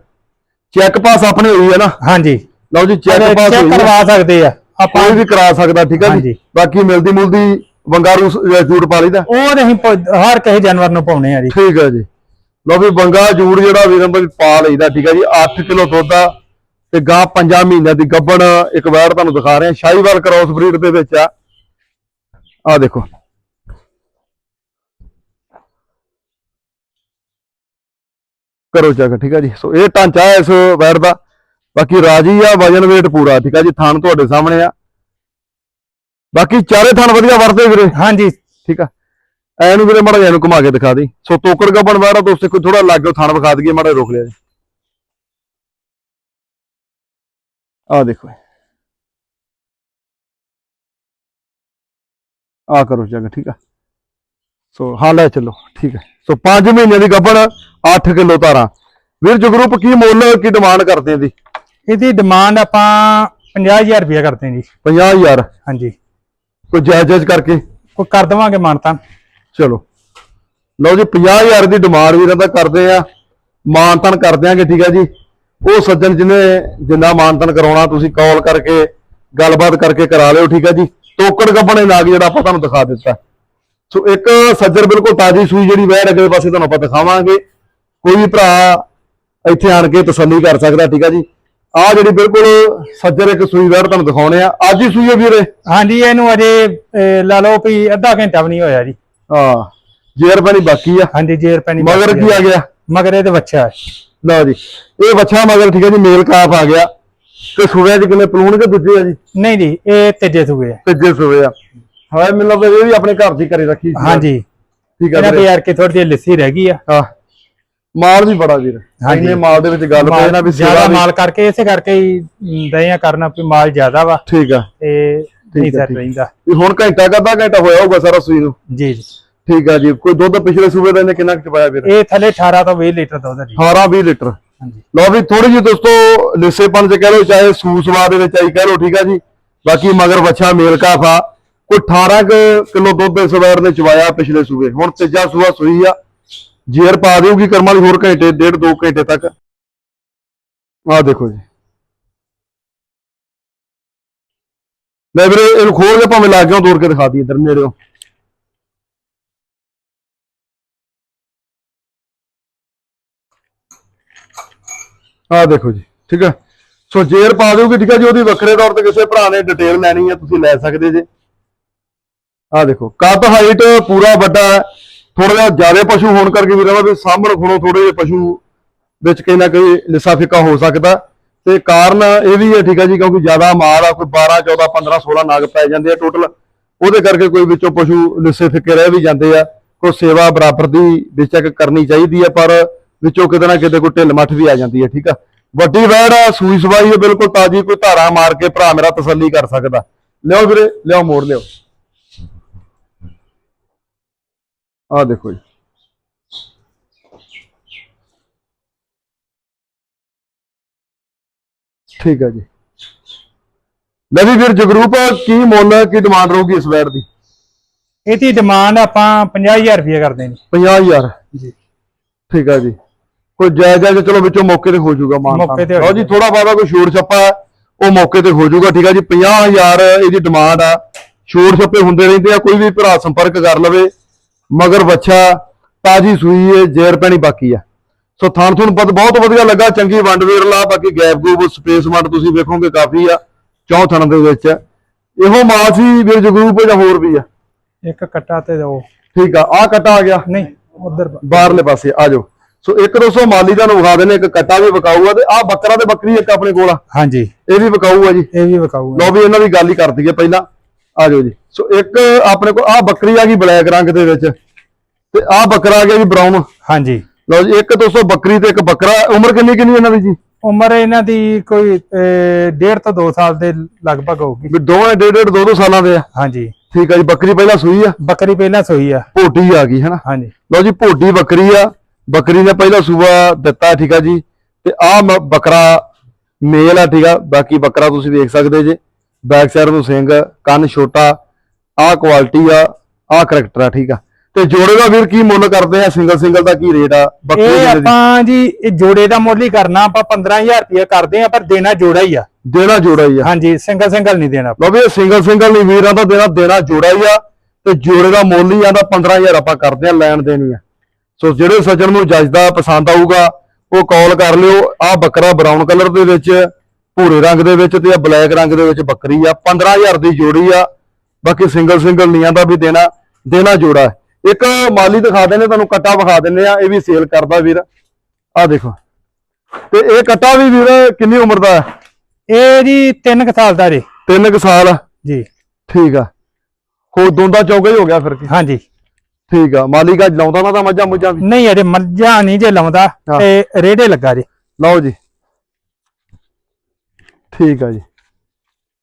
ਚੈੱਕ ਪਾਸ ਆਪਣੀ ਹੋਈ ਹੈ ਨਾ? ਹਾਂਜੀ। ਲਓ ਜੀ ਚੈੱਕ ਪਾਸ ਹੈ। ਕਰਵਾ ਸਕਦੇ ਆ। ਆਪਾਂ ਵੀ ਕਰਾ ਸਕਦਾ ਠੀਕ ਹੈ ਜੀ। ਬਾਕੀ ਮਿਲਦੀ ਮੁਲਦੀ ਵੰਗਾਰੂ ਜੂੜ ਪਾ ਲਈਦਾ? ਉਹ ਪ- ਹਰ ਕਿਸੇ ਜਾਨਵਰ ਨੂੰ ਪਾਉਣੇ ਆ ਜੀ। ਠੀਕ ਹੈ ਜੀ। ਲਓ ਵੀ ਬੰਗਾ ਜੂੜ ਜਿਹੜਾ ਵੀਰਾਂ ਦਾ ਪਾ ਲਈਦਾ ਠੀਕ ਹੈ ਜੀ। 8 ਕਿਲੋ ਦੁੱਧ ਆ ਤੇ ਗਾਂ 5 ਮਹੀਨਿਆਂ ਦੀ ਗੱਬਣ ਇੱਕ ਵਾਰ ਤੁਹਾਨੂੰ ਦਿਖਾ ਰਹੇ। ਹਾਂ ਸ਼ਾਹੀਵਾਲ ਕ੍ਰਾਸ ਬਰੀਡ ਦੇ ਵਿੱਚ ਆ। ਆ ਦੇਖੋ। ਕਰੋ ਚੈੱਕ ਠੀਕ ਹੈ ਜੀ। ਸੋ ਇਹ ਢਾਂਚਾ ਹੈ ਇਸ ਵੈੜ ਦਾ। ਬਾਕੀ ਰਾਜੀ ਆ ਵਜਨ weight ਪੂਰਾ ਠੀਕ ਹੈ ਜੀ। ਥਣ ਤੁਹਾਡੇ ਸਾਹਮਣੇ ਆ। ਬਾਕੀ ਚਾਰੇ ਥਣ ਵਧੀਆ ਵਰਤੇ ਵੀਰੇ। ਹਾਂਜੀ। ਠੀਕ ਆ। ਐ ਨੂੰ ਵੀਰੇ ਮਾੜਾ ਜਿਹਾ ਨੂੰ ਘੁਮਾ ਕੇ ਦਿਖਾ ਦੇ ਸੋ ਤੋਕੜ ਗੱਬਣ ਵਾੜਾ ਦੋਸਤੇ ਕੋਈ ਥੋੜਾ ਲੱਗ ਥਣ ਵਿਖਾ ਦਈਏ ਮਾੜਾ ਰੋਕ ਲਿਆ ਜੀ। ਆ ਦੇਖੋ ਆ ਕਰੋ ਜਗ ਠੀਕ ਆ। ਸੋ ਹਾਂ ਲੈ ਚੱਲੋ ਠੀਕ ਹੈ ਸੋ 5 ਮਹੀਨਿਆਂ ਦੀ ਗੱਬਣ 8 ਕਿਲੋ ਤਾਰਾਂ ਵੀਰ ਜਗਰੂਪ ਕੀ ਮੁੱਲ ਕੀ ਡਿਮਾਂਡ ਕਰਦੇ ਆ ਦੀ ਇਹਦੀ ਡਿਮਾਂਡ ਆਪਾਂ 50000 ਰੁਪਇਆ ਕਰਦੇ ਹਾਂ ਜੀ। 50000 ਹਾਂਜੀ। ਕੋਈ ਜਾਇਜ਼ ਜਾਇਜ਼ ਕਰਕੇ? ਕੋਈ ਕਰ ਦੇਵਾਂਗੇ ਮਾਨਤਾ ਚਲੋ। ਲਓ ਜੀ 50000 ਦੀ ਡਿਮਾਂਡ ਵੀਰਾਂ ਦਾ ਕਰਦੇ ਆ। ਮਾਨਤਨ ਕਰ ਦਿਆਂਗੇ ਠੀਕ ਹੈ ਜੀ। ਉਹ ਸੱਜਣ ਜਿਹਨੇ ਜਿੰਨਾ ਮਾਨਤਨ ਕਰਾਉਣਾ ਤੁਸੀਂ ਕਾਲ ਕਰਕੇ ਗੱਲਬਾਤ ਕਰਕੇ ਕਰਾ ਲਿਓ ਠੀਕ ਹੈ ਜੀ। ਟੋਕੜ ਗੱਬਣੇ ਨਾਗ ਜਿਹੜਾ ਆਪਾਂ ਤੁਹਾਨੂੰ ਦਿਖਾ ਦਿੱਤਾ। ਸੋ ਇੱਕ ਸੱਜਰ ਬਿਲਕੁਲ ਤਾਜ਼ੀ ਸੂਈ ਜਿਹੜੀ ਵਹਿੜ ਅਗਲੇ ਪਾਸੇ ਤੁਹਾਨੂੰ ਆਪਾਂ ਦਿਖਾਵਾਂਗੇ। ਕੋਈ ਵੀ ਭਰਾ ਇੱਥੇ ਆਣ ਕੇ ਤਸੱਲੀ ਕਰ ਸਕਦਾ ਠੀਕ ਹੈ ਜੀ। ਆਹ ਜਿਹੜੀ ਬਿਲਕੁਲ ਸੱਜਰ ਇੱਕ ਸੂਈ ਵਹਿੜ ਤੁਹਾਨੂੰ ਦਿਖਾਉਣੇ ਆ। ਅੱਜ ਹੀ ਸੂਈ ਹੈ ਵੀਰੇ? ਹਾਂਜੀ ਇਹਨੂੰ ਅਜੇ ਲਾ ਲਓ ਵੀ ਅੱਧਾ ਘੰਟਾ ਵੀ ਨਹੀਂ ਹੋਇਆ ਜੀ। ਹਾਂ ਜੇਰ ਬਣੀ ਬਾਕੀ ਆ। ਹਾਂਜੀ ਜੇਰ ਪੈਣੀ ਮਗਰ ਕੀ ਆ ਗਿਆ? ਮਗਰ ਇਹਦੇ ਬੱਚਾ। ਲਓ ਜੀ ਇਹ ਬੱਚਾ ਮਗਰ ਠੀਕ ਹੈ ਜੀ ਮੇਲ ਕਾਫ ਆ ਗਿਆ। ਤੇ ਸੂਬਿਆਂ ਚ ਕਿੰਨੇ ਪਲੂਣ ਕੇ ਦੂਜੇ ਆ ਜੀ? ਨਹੀਂ ਜੀ ਇਹ ਤੀਜੇ ਸੂਏ ਆ। ਤੀਜੇ ਸੂਬੇ ਆ। ਹਾਂ ਮੈਨੂੰ ਲੱਗਦਾ ਇਹ ਵੀ ਆਪਣੇ ਘਰ ਦੀ ਕਰੀ ਰੱਖੀ ਸੀ। ਹਾਂਜੀ। ਠੀਕ ਆ ਵੀਰੇ। ਯਾਰ ਕੇ ਥੋੜੀ ਜਿਹੀ ਲੱਸੀ ਰਹਿ ਗਈ ਆ। ਹਾਂ। ਮਾਲ ਵੀ ਬੜਾ ਵੀਰ। ਇੰਨੇ ਮਾਲ ਦੇ ਵਿੱਚ ਗੱਲ ਪਈ ਨਾ ਵੀ ਜ਼ਿਆਦਾ ਮਾਲ ਕਰਕੇ ਇਸੇ ਕਰਕੇ ਹੀ ਦਈਆਂ ਕਰਨਾ ਵੀ ਮਾਲ ਜ਼ਿਆਦਾ ਵਾ। ਠੀਕ ਆ। ਤੇ ਨਹੀਂ ਸਰ। ਰਹਿੰਦਾ। ਵੀ ਹੁਣ ਘੰਟਾ ਕੱਦਾ ਘੰਟਾ ਹੋਇਆ ਹੋਊਗਾ ਸਾਰਾ ਸੂਈ ਨੂੰ। ਜੀ ਜੀ। ਠੀਕ ਆ ਜੀ। ਕੋਈ ਦੁੱਧ ਪਿਛਲੇ ਸੂਬੇ ਦਾ ਇਹਨੇ ਕਿੰਨਾ ਕੁ ਚਪਾਇਆ ਵੀਰ? ਇਹ ਥੱਲੇ 18 ਤੋਂ 20 ਲੀਟਰ ਦੁੱਧ ਜੀ। 18 20 ਲੀਟਰ। ਹਾਂਜੀ। ਲਓ ਵੀ ਥੋੜੀ ਜਿਹੀ ਦੋਸਤੋ ਲਿੱਸੇਪਨ ਚ ਕਹਿ ਲਓ ਚਾਹੇ ਸੂਸਵਾ ਦੇ ਵਿੱਚ ਆਈ ਕਹਿ ਲਓ ਠੀਕ ਆ ਜੀ। ਬਾਕੀ ਮਗਰ ਬੱਚਾ ਮੇਲ ਕਾਫਾ। ਕੋਈ 18 ਕਿਲੋ ਦੁੱਧ ਇਸ ਵਾਰ ਨੇ ਚਵਾਇਆ ਪਿਛਲੇ ਸੂਬੇ। ਹੁਣ ਤੀਜਾ ਸੂਆ ਸੂਈ ਆ। ਜੇਰ ਪਾ ਦੇਊਗੀ ਕਰਮਾਂ ਦੀ ਹੋਰ ਘੰਟੇ, ਡੇਢ ਦੋ ਘੰਟੇ ਤੱਕ। ਆਹ ਦੇਖੋ ਜੀ। ਲੈ ਵੀਰੇ, ਇਹਨੂੰ ਖੋਲ ਕੇ ਭਾਵੇਂ ਲਾ ਕੇ ਤੋੜ ਕੇ ਦਿਖਾ ਦਈਏ ਇਧਰ, ਨੇੜਿਓ। ਆਹ ਦੇਖੋ ਜੀ, ਠੀਕ ਹੈ। ਸੋ ਜੇਰ ਪਾ ਦੇਊਗੀ, ਠੀਕ ਹੈ ਜੀ, ਉਹਦੀ ਵੱਖਰੇ ਤੌਰ ਤੇ ਕਿਸੇ ਭਰਾ ਨੇ ਡਿਟੇਲ ਲੈਣੀ ਹੈ, ਤੁਸੀਂ ਲੈ ਸਕਦੇ ਜੇ। ਆਹ ਦੇਖੋ, ਕੱਦ ਹਾਈਟ ਪੂਰਾ ਵੱਡਾ ਹੈ। ਥੋੜਾ ਜਿਹਾ ਜ਼ਿਆਦਾ ਪਸ਼ੂ ਹੋਣ ਕਰਕੇ ਵੀਰਾਂ ਦਾ ਵੀ ਸਾਹਮਣ ਖੁਣੋ ਥੋੜੇ ਜਿਹੇ ਪਸ਼ੂ ਵਿੱਚ ਕਈ ਨਾ ਕੋਈ ਲਿਸਾ ਫਿੱਕਾ ਹੋ ਸਕਦਾ। ਤੇ ਕਾਰਨ ਇਹ ਵੀ ਹੈ ਠੀਕ ਹੈ ਜੀ, ਕਿਉਂਕਿ ਜ਼ਿਆਦਾ ਮਾਲ ਆ, ਕੋਈ 12 14 15 16 ਨਾਗ ਪੈ ਜਾਂਦੇ ਆ ਟੋਟਲ ਉਹਦੇ ਕਰਕੇ ਕੋਈ ਵਿੱਚੋਂ ਪਸ਼ੂ ਲਿਸੇ ਫਿੱਕੇ ਰਹਿ ਵੀ ਜਾਂਦੇ ਆ। ਕੋਈ ਸੇਵਾ ਬਰਾਬਰ ਦੀ ਬੇਸ਼ੱਕ ਕਰਨੀ ਚਾਹੀਦੀ ਹੈ ਪਰ ਵਿੱਚੋਂ ਕਿਤੇ ਨਾ ਕਿਤੇ ਕੋਈ ਢਿੱਲ ਮੱਠ ਵੀ ਆ ਜਾਂਦੀ ਹੈ ਠੀਕ ਆ। ਵੱਡੀ ਵੈੜ ਆ, ਸੂਈ ਸਵਾਈ ਹੈ ਬਿਲਕੁਲ ਤਾਜੀ, ਕੋਈ ਧਾਰਾ ਮਾਰ ਕੇ ਭਰਾ ਮੇਰਾ ਤਸੱਲੀ ਕਰ ਸਕਦਾ। ਲਿਓ ਵੀਰੇ ਲਿਓ ਮੋੜ ਲਿਓ ਆ ਦੇਖੋ ਜੀ। ਠੀਕ ਹੈ ਜੀ। ਲੈ ਵੀ ਵੀਰ ਜਗਰੂਪ ਕੀ ਮੁੱਲ ਕੀ ਡਿਮਾਂਡ ਰਹੂਗੀ ਇਸ ਵੈਟ ਦੀ? ਇਹਦੀ ਡਿਮਾਂਡ ਆਪਾਂ 50000 ਰੁਪਏ ਕਰਦੇ ਨੇ। 50000 ਜੀ। ਠੀਕ ਹੈ ਜੀ। ਕੋਈ ਜਾਇਜ਼ ਜਾਇਜ਼ ਚਲੋ ਵਿੱਚੋਂ ਮੌਕੇ ਤੇ ਹੋ ਜਾਊਗਾ ਮਾਨ ਮੌਕੇ ਤੇ ਹੋ ਲਓ ਜੀ ਥੋੜਾ ਬਾਦਾ ਕੋਈ ਛੋੜ ਛੱਪਾ ਉਹ ਮੌਕੇ ਤੇ ਹੋ ਜਾਊਗਾ ਠੀਕ ਹੈ ਜੀ। 50000 ਇਹਦੀ ਡਿਮਾਂਡ ਆ। ਛੋੜ ਛੱਪੇ ਹੁੰਦੇ ਰਹਿੰਦੇ ਆ ਕੋਈ ਵੀ ਭਰਾ ਸੰਪਰਕ ਕਰ ਲਵੇ। ਮਗਰ ਬੱਚਾ ਤਾਜੀ ਸੂਈ ਹੈ ਜੇਰ ਪੈਣੀ ਬਾਕੀ ਆ। ਸੋ ਥਾਣ ਤੁਹਾਨੂੰ ਬਹੁਤ ਵਧੀਆ ਲੱਗਾ ਚੰਗੀ ਵੰਡ ਵੇਰਲਾ ਬਾਕੀ ਗੈਪ ਗੂਪ ਸਪੇਸ ਵੰਡ ਤੁਸੀਂ ਵੇਖੋਗੇ ਕਾਫੀ ਆ ਚੌਂ ਥਣ ਦੇ ਵਿੱਚ। ਇਹੋ ਮਾਲ ਸੀ ਵੀਰ ਜਗਰੂਪ ਜਾਂ ਹੋਰ ਵੀ ਆ? ਇੱਕ ਕੱਟਾ ਤੇ ਉਹ ਠੀਕ ਆ ਆ ਕਟਾ ਆ ਗਿਆ? ਨਹੀਂ ਉਧਰ ਬਾਹਰਲੇ ਪਾਸੇ ਆ ਜਾਓ। ਸੋ ਇੱਕ ਦੋਸਤੋ ਮਾਲੀ ਤੁਹਾਨੂੰ ਵਿਖਾ ਦਿੰਦੇ ਇੱਕ ਕੱਟਾ ਵੀ ਵਿਕਾਊ ਆ ਤੇ ਆ ਬੱਕਰਾ ਤੇ ਬੱਕਰੀ ਇੱਕ ਆਪਣੇ ਕੋਲ ਆ। ਹਾਂਜੀ। ਇਹ ਵੀ ਵਿਕਾਊ ਆ ਜੀ। ਇਹ ਵੀ ਵਿਕਾਊ ਲਓ ਵੀ ਇਹਨਾਂ ਦੀ ਗੱਲ ਹੀ ਕਰ ਦਈਏ ਪਹਿਲਾਂ। ਆ ਜਾਓ ਜੀ। ਸੋ ਇੱਕ ਆਪਣੇ ਕੋਲ ਆ ਬੱਕਰੀ ਆ ਗਈ ਬਲੈਕ ਰੰਗ ਦੇ ਵਿੱਚ। ਤੇ ਆ ਬੱਕਰਾ ਆ ਗਿਆ ਜੀ ਬਰਾਊਨ ਹਾਂਜੀ। ਲਓ ਜੀ ਇੱਕ ਦੋਸਤੋ ਬੱਕਰੀ ਤੇ ਇੱਕ ਬੱਕਰਾ। ਉਮਰ ਕਿੰਨੀ ਕਿੰਨੀ ਇਹਨਾਂ ਦੀ ਜੀ? ਉਮਰ ਇਹਨਾਂ ਦੀ ਕੋਈ 1.5 ਤੋਂ 2 ਸਾਲ ਦੇ ਲਗਭਗ ਹੋਊਗੀ। ਵੀ ਦੋਵੇਂ ਡੇਢ ਡੇਢ ਦੋ ਦੋ ਸਾਲਾਂ ਦੇ ਆ। ਹਾਂਜੀ। ਠੀਕ ਆ ਜੀ ਬੱਕਰੀ ਪਹਿਲਾਂ ਸੂਈ ਆ? ਬੱਕਰੀ ਪਹਿਲਾਂ ਸੋਈ ਆ। ਭੋਟੀ ਆ ਗਈ ਹੈਨਾ? ਹਾਂਜੀ। ਲਓ ਜੀ ਭੋਟੀ ਬੱਕਰੀ ਆ। ਬੱਕਰੀ ਨੇ ਪਹਿਲਾ ਸੂਆ ਦਿੱਤਾ ਠੀਕ ਆ ਜੀ। ਤੇ ਆ ਬੱਕਰਾ ਮੇਲ ਆ ਠੀਕ ਆ। ਬਾਕੀ ਬੱਕਰਾ ਤੁਸੀਂ ਵੇਖ ਸਕਦੇ ਜੇ। ਬੈਕ ਸਾਈਡ ਨੂੰ ਸਿੰਘ ਕੰਨ ਛੋਟਾ ਆ ਕੁਆਲਿਟੀ ਆ ਆ ਕਰੈਕਟਰ ਆ ਠੀਕ ਆ। ਤੇ ਜੋੜੇ ਦਾ ਵੀਰ ਕੀ ਮੁੱਲ ਕਰਦੇ ਆ? ਸਿੰਗਲ ਸਿੰਗਲ ਦਾ ਕੀ ਰੇਟ ਆ? ਬੱਕਰੀ ਇਹ ਦੇ ਆਪਾਂ ਜੀ ਇਹ ਜੋੜੇ ਦਾ ਮੁੱਲ ਹੀ ਕਰਨਾ ਆਪਾਂ 15000 ਰੁਪਏ ਕਰਦੇ ਆ ਪਰ ਦੇਣਾ ਜੋੜਾ ਹੀ ਆ। ਦੇਣਾ ਜੋੜਾ ਹੀ ਆ। ਹਾਂਜੀ ਸਿੰਗਲ ਸਿੰਗਲ ਨਹੀਂ ਦੇਣਾ। ਲਓ ਵੀ ਇਹ ਸਿੰਗਲ ਸਿੰਗਲ ਨਹੀਂ ਵੀਰਾਂ ਦਾ ਦੇਣਾ ਦੇਣਾ ਜੋੜਾ ਹੀ ਆ। ਤੇ ਜੋੜੇ ਦਾ ਮੁੱਲ ਹੀ ਆਂਦਾ 15000 ਆਪਾਂ ਕਰਦੇ ਆ ਲੈਣ ਦੇਣੀ ਆ। ਸੋ ਜਿਹੜੇ ਸੱਜਣ ਨੂੰ ਜੱਜਦਾ ਪਸੰਦ ਆਊਗਾ ਉਹ ਕਾਲ ਕਰ ਲਿਓ। ਆ ਬੱਕਰਾ ਬਰਾਊਨ ਕਲਰ ਦੇ ਵਿੱਚ ਭੂਰੇ ਰੰਗ ਦੇ ਵਿੱਚ ਤੇ ਆ ਬਲੈਕ ਰੰਗ ਦੇ ਵਿੱਚ ਬੱਕਰੀ ਆ। 15000 ਦੀ ਜੋੜੀ ਆ। ਬਾਕੀ ਸਿੰਗਲ ਸਿੰਗਲ ਨਹੀਂ ਆਂਦਾ ਵੀ ਦੇਣਾ ਦੇਣਾ ਜੋੜਾ। ਇੱਕ ਮਾਲੀ ਦਿਖਾ ਦਿੰਦੇ ਤੁਹਾਨੂੰ ਕੱਟਾ ਵਿਖਾ ਦਿੰਦੇ ਆ। ਇਹ ਵੀ ਸੇਲ ਕਰਦਾ ਵੀਰ। ਆ ਦੇਖੋ। ਤੇ ਇਹ ਕੱਟਾ ਵੀ ਵੀਰ ਕਿੰਨੀ ਉਮਰ ਦਾ ਹੈ? ਇਹ ਜੀ 3 ਸਾਲ ਦਾ ਜੀ। ਤਿੰਨ ਕੁ ਸਾਲ। ਆ। ਜੀ। ਠੀਕ ਆ। ਹੋ ਦੋਂਦਾ ਚੌਗਾ ਹੀ ਹੋ ਗਿਆ ਫਿਰ ਕੀ? ਹਾਂਜੀ। ਠੀਕ ਆ। ਮਾਲੀ ਕਾ ਲਾਉਂਦਾ ਨਾ ਤਾਂ ਮੱਝਾਂ ਮੁੱਝਾਂ ਵੀ? ਨਹੀਂ ਅਜੇ ਮੱਝਾਂ ਨਹੀਂ ਜੇ ਲਾਉਂਦਾ। ਤੇ ਰੇੜੇ ਲੱਗਾ ਜੀ। ਲਓ ਜੀ। ਠੀਕ ਆ ਜੀ।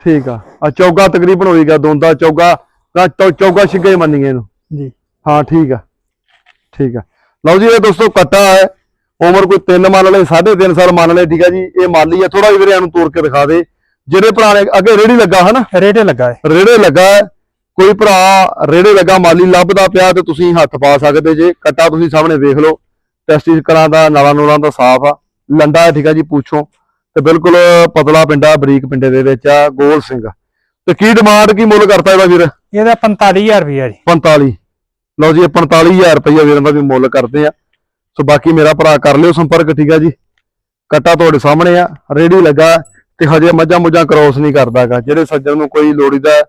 ਠੀਕ ਆ। ਆ ਚੌਗਾ ਤਕਰੀਬਨ ਹੋਏਗਾ ਦੋਂਦਾ ਚੌਗਾ ਤਾਂ ਚੌਗਾ ਛਿੱਗੇ ਮੰਨੀਏ ਇਹਨੂੰ। ਜੀ। ਹਾਂ ਠੀਕ ਆ। ਠੀਕ ਆ। ਲਓ ਜੀ ਇਹ ਦੋਸਤੋ ਕੱਟਾ ਹੈ। ਉਮਰ ਕੋਈ 3 ਮੰਨ ਲਏ 3.5 ਸਾਲ ਮੰਨ ਲਏ ਠੀਕ ਆ ਜੀ। ਇਹ ਮਾਲੀ ਆ ਥੋੜਾ ਜਿਹਾ ਵੀਰੇ ਨੂੰ ਤੋੜ ਕੇ ਦਿਖਾ ਦੇ। ਜਿਹੜੇ ਭਰਾ ਨੇ ਅੱਗੇ ਰੇੜੀ ਲੱਗਾ ਹਨਾ? ਰੇੜੇ ਲੱਗਾ ਹੈ। ਰੇੜੇ ਲੱਗਾ ਹੈ। ਕੋਈ ਭਰਾ ਰੇੜੇ ਲੱਗਾ ਮਾਲੀ ਲੱਭਦਾ ਪਿਆ ਤੇ ਤੁਸੀਂ ਹੱਥ ਪਾ ਸਕਦੇ ਜੇ। ਕੱਟਾ ਤੁਸੀਂ ਸਾਹਮਣੇ ਵੇਖ ਲਓ। ਟੈਸਟਿਸ ਕਰਾਂ ਦਾ ਨਾਲਾ ਨੂਲਾਂ ਦਾ ਸਾਫ਼ ਆ। ਲੰਡਾ ਹੈ ਠੀਕ ਆ ਜੀ ਪੁੱਛੋ। ਤੇ ਬਿਲਕੁਲ ਪਤਲਾ ਪਿੰਡਾ ਬਰੀਕ ਪਿੰਡੇ ਦੇ ਵਿੱਚ ਆ ਗੋਲ ਸਿੰਘ। ਤੇ ਕੀ ਡਿਮਾਂਡ ਕੀ ਮੁੱਲ ਕਰਤਾ ਇਹਦਾ ਵੀਰ? ਇਹਦਾ 45000 ਰੁਪਏ ਜੀ। 45 ਲਓ ਜੀ ਇਹ 45000 ਰੁਪਏ ਵੀਰਾਂ ਦਾ ਵੀ ਮੁੱਲ ਕਰਦੇ ਆ। ਸੋ ਬਾਕੀ ਮੇਰਾ ਭਰਾ ਕਰ ਲਿਓ ਸੰਪਰਕ ਠੀਕ ਆ ਜੀ? ਕੱਟਾ ਤੁਹਾਡੇ ਸਾਹਮਣੇ ਆ ਰੇੜੀ ਲੱਗਾ ਤੇ ਹਜੇ ਮੱਝਾਂ ਮੁੱਝਾਂ ਕ੍ਰੋਸ ਨਹੀਂ ਕਰਦਾਗਾ। ਜਿਹੜੇ ਸੱਜਣ ਨੂੰ ਕੋਈ ਲੋੜੀਦਾ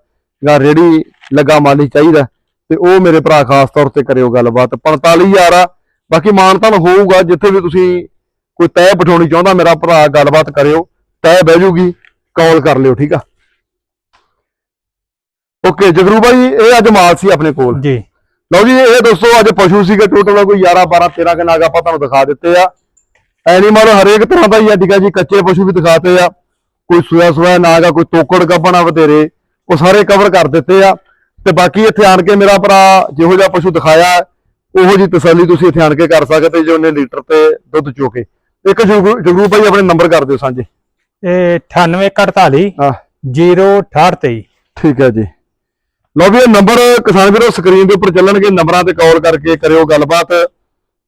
ਜਾਂ ਰੇੜੀ ਲੱਗਾ ਮਾਲੀ ਚਾਹੀਦਾ ਤੇ ਉਹ ਮੇਰੇ ਭਰਾ ਖਾਸ ਤੌਰ ਤੇ ਕਰਿਓ ਗੱਲਬਾਤ। 45000 ਆ ਬਾਕੀ ਮਾਨਤਾਨ ਹੋਊਗਾ ਜਿੱਥੇ ਵੀ ਤੁਸੀਂ ਕੋਈ ਤੈਅ ਬਿਠਾਉਣੀ ਚਾਹੁੰਦਾ ਮੇਰਾ ਭਰਾ ਗੱਲਬਾਤ ਕਰਿਓ ਤੈਅ ਬਹਿ ਜੂਗੀ ਕਾਲ ਕਰ ਲਿਓ ਠੀਕ ਆ? ਓਕੇ ਜਗਰੂ ਭਾਈ ਇਹ ਅੱਜ ਮਾਲ ਸੀ ਆਪਣੇ ਕੋਲ। ਜੀ। ਲਓ ਜੀ ਇਹ ਦੋਸਤੋ ਅੱਜ ਪਸ਼ੂ ਸੀਗੇ ਟੋਟਲ ਕੋਈ 11 12 13 ਕੇ ਨਾਗ ਆਪਾਂ ਤੁਹਾਨੂੰ ਦਿਖਾ ਦਿੱਤੇ ਆ। ਐਨੀਮਲ ਹਰੇਕ ਤਰ੍ਹਾਂ ਦਾ ਹੀ ਆ ਠੀਕ ਆ ਜੀ ਕੱਚੇ ਪਸ਼ੂ ਵੀ ਦਿਖਾਤੇ ਆ। ਕੋਈ ਸੂਆ ਸੂਆ ਨਾਗ ਆ ਕੋਈ ਤੋਕੜ ਗੱਬਣਾ ਵਧੇਰੇ ਉਹ ਸਾਰੇ ਕਵਰ ਕਰ ਦਿੱਤੇ ਆ। ਤੇ ਬਾਕੀ ਇੱਥੇ ਆਣ ਕੇ ਮੇਰਾ ਭਰਾ ਜਿਹੋ ਜਿਹਾ ਪਸ਼ੂ ਦਿਖਾਇਆ ਉਹੋ ਜੀ ਤਸੱਲੀ ਤੁਸੀਂ ਇੱਥੇ ਆਣ ਕੇ ਕਰ ਸਕਦੇ ਜੇ ਉਹਨੇ ਲੀਟਰ ਤੇ ਦੁੱਧ ਚੋਕੇ ਇੱਕ ਜਗਰੂ ਭਾਈ ਆਪਣੇ ਨੰਬਰ ਕਰ ਦਿਓ ਸਾਂਝੇ। ਇਹ 9848 ਹਾਂ। 06823 ਠੀਕ ਹੈ ਜੀ। ਲਓ ਵੀ ਇਹ ਨੰਬਰ ਕਿਸਾਨ ਵੀਰੋ ਸਕਰੀਨ ਦੇ ਉੱਪਰ ਚੱਲਣਗੇ ਨੰਬਰਾਂ ਤੇ ਕਾਲ ਕਰਕੇ ਕਰਿਓ ਗੱਲਬਾਤ।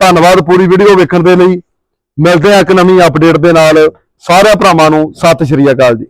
ਧੰਨਵਾਦ ਪੂਰੀ ਵੀਡੀਓ ਵੇਖਣ ਦੇ ਲਈ। ਮਿਲਦੇ ਆ ਇੱਕ ਨਵੀਂ ਅਪਡੇਟ ਦੇ ਨਾਲ। ਸਾਰਿਆਂ ਭਰਾਵਾਂ ਨੂੰ ਸਤਿ ਸ਼੍ਰੀ ਅਕਾਲ ਜੀ।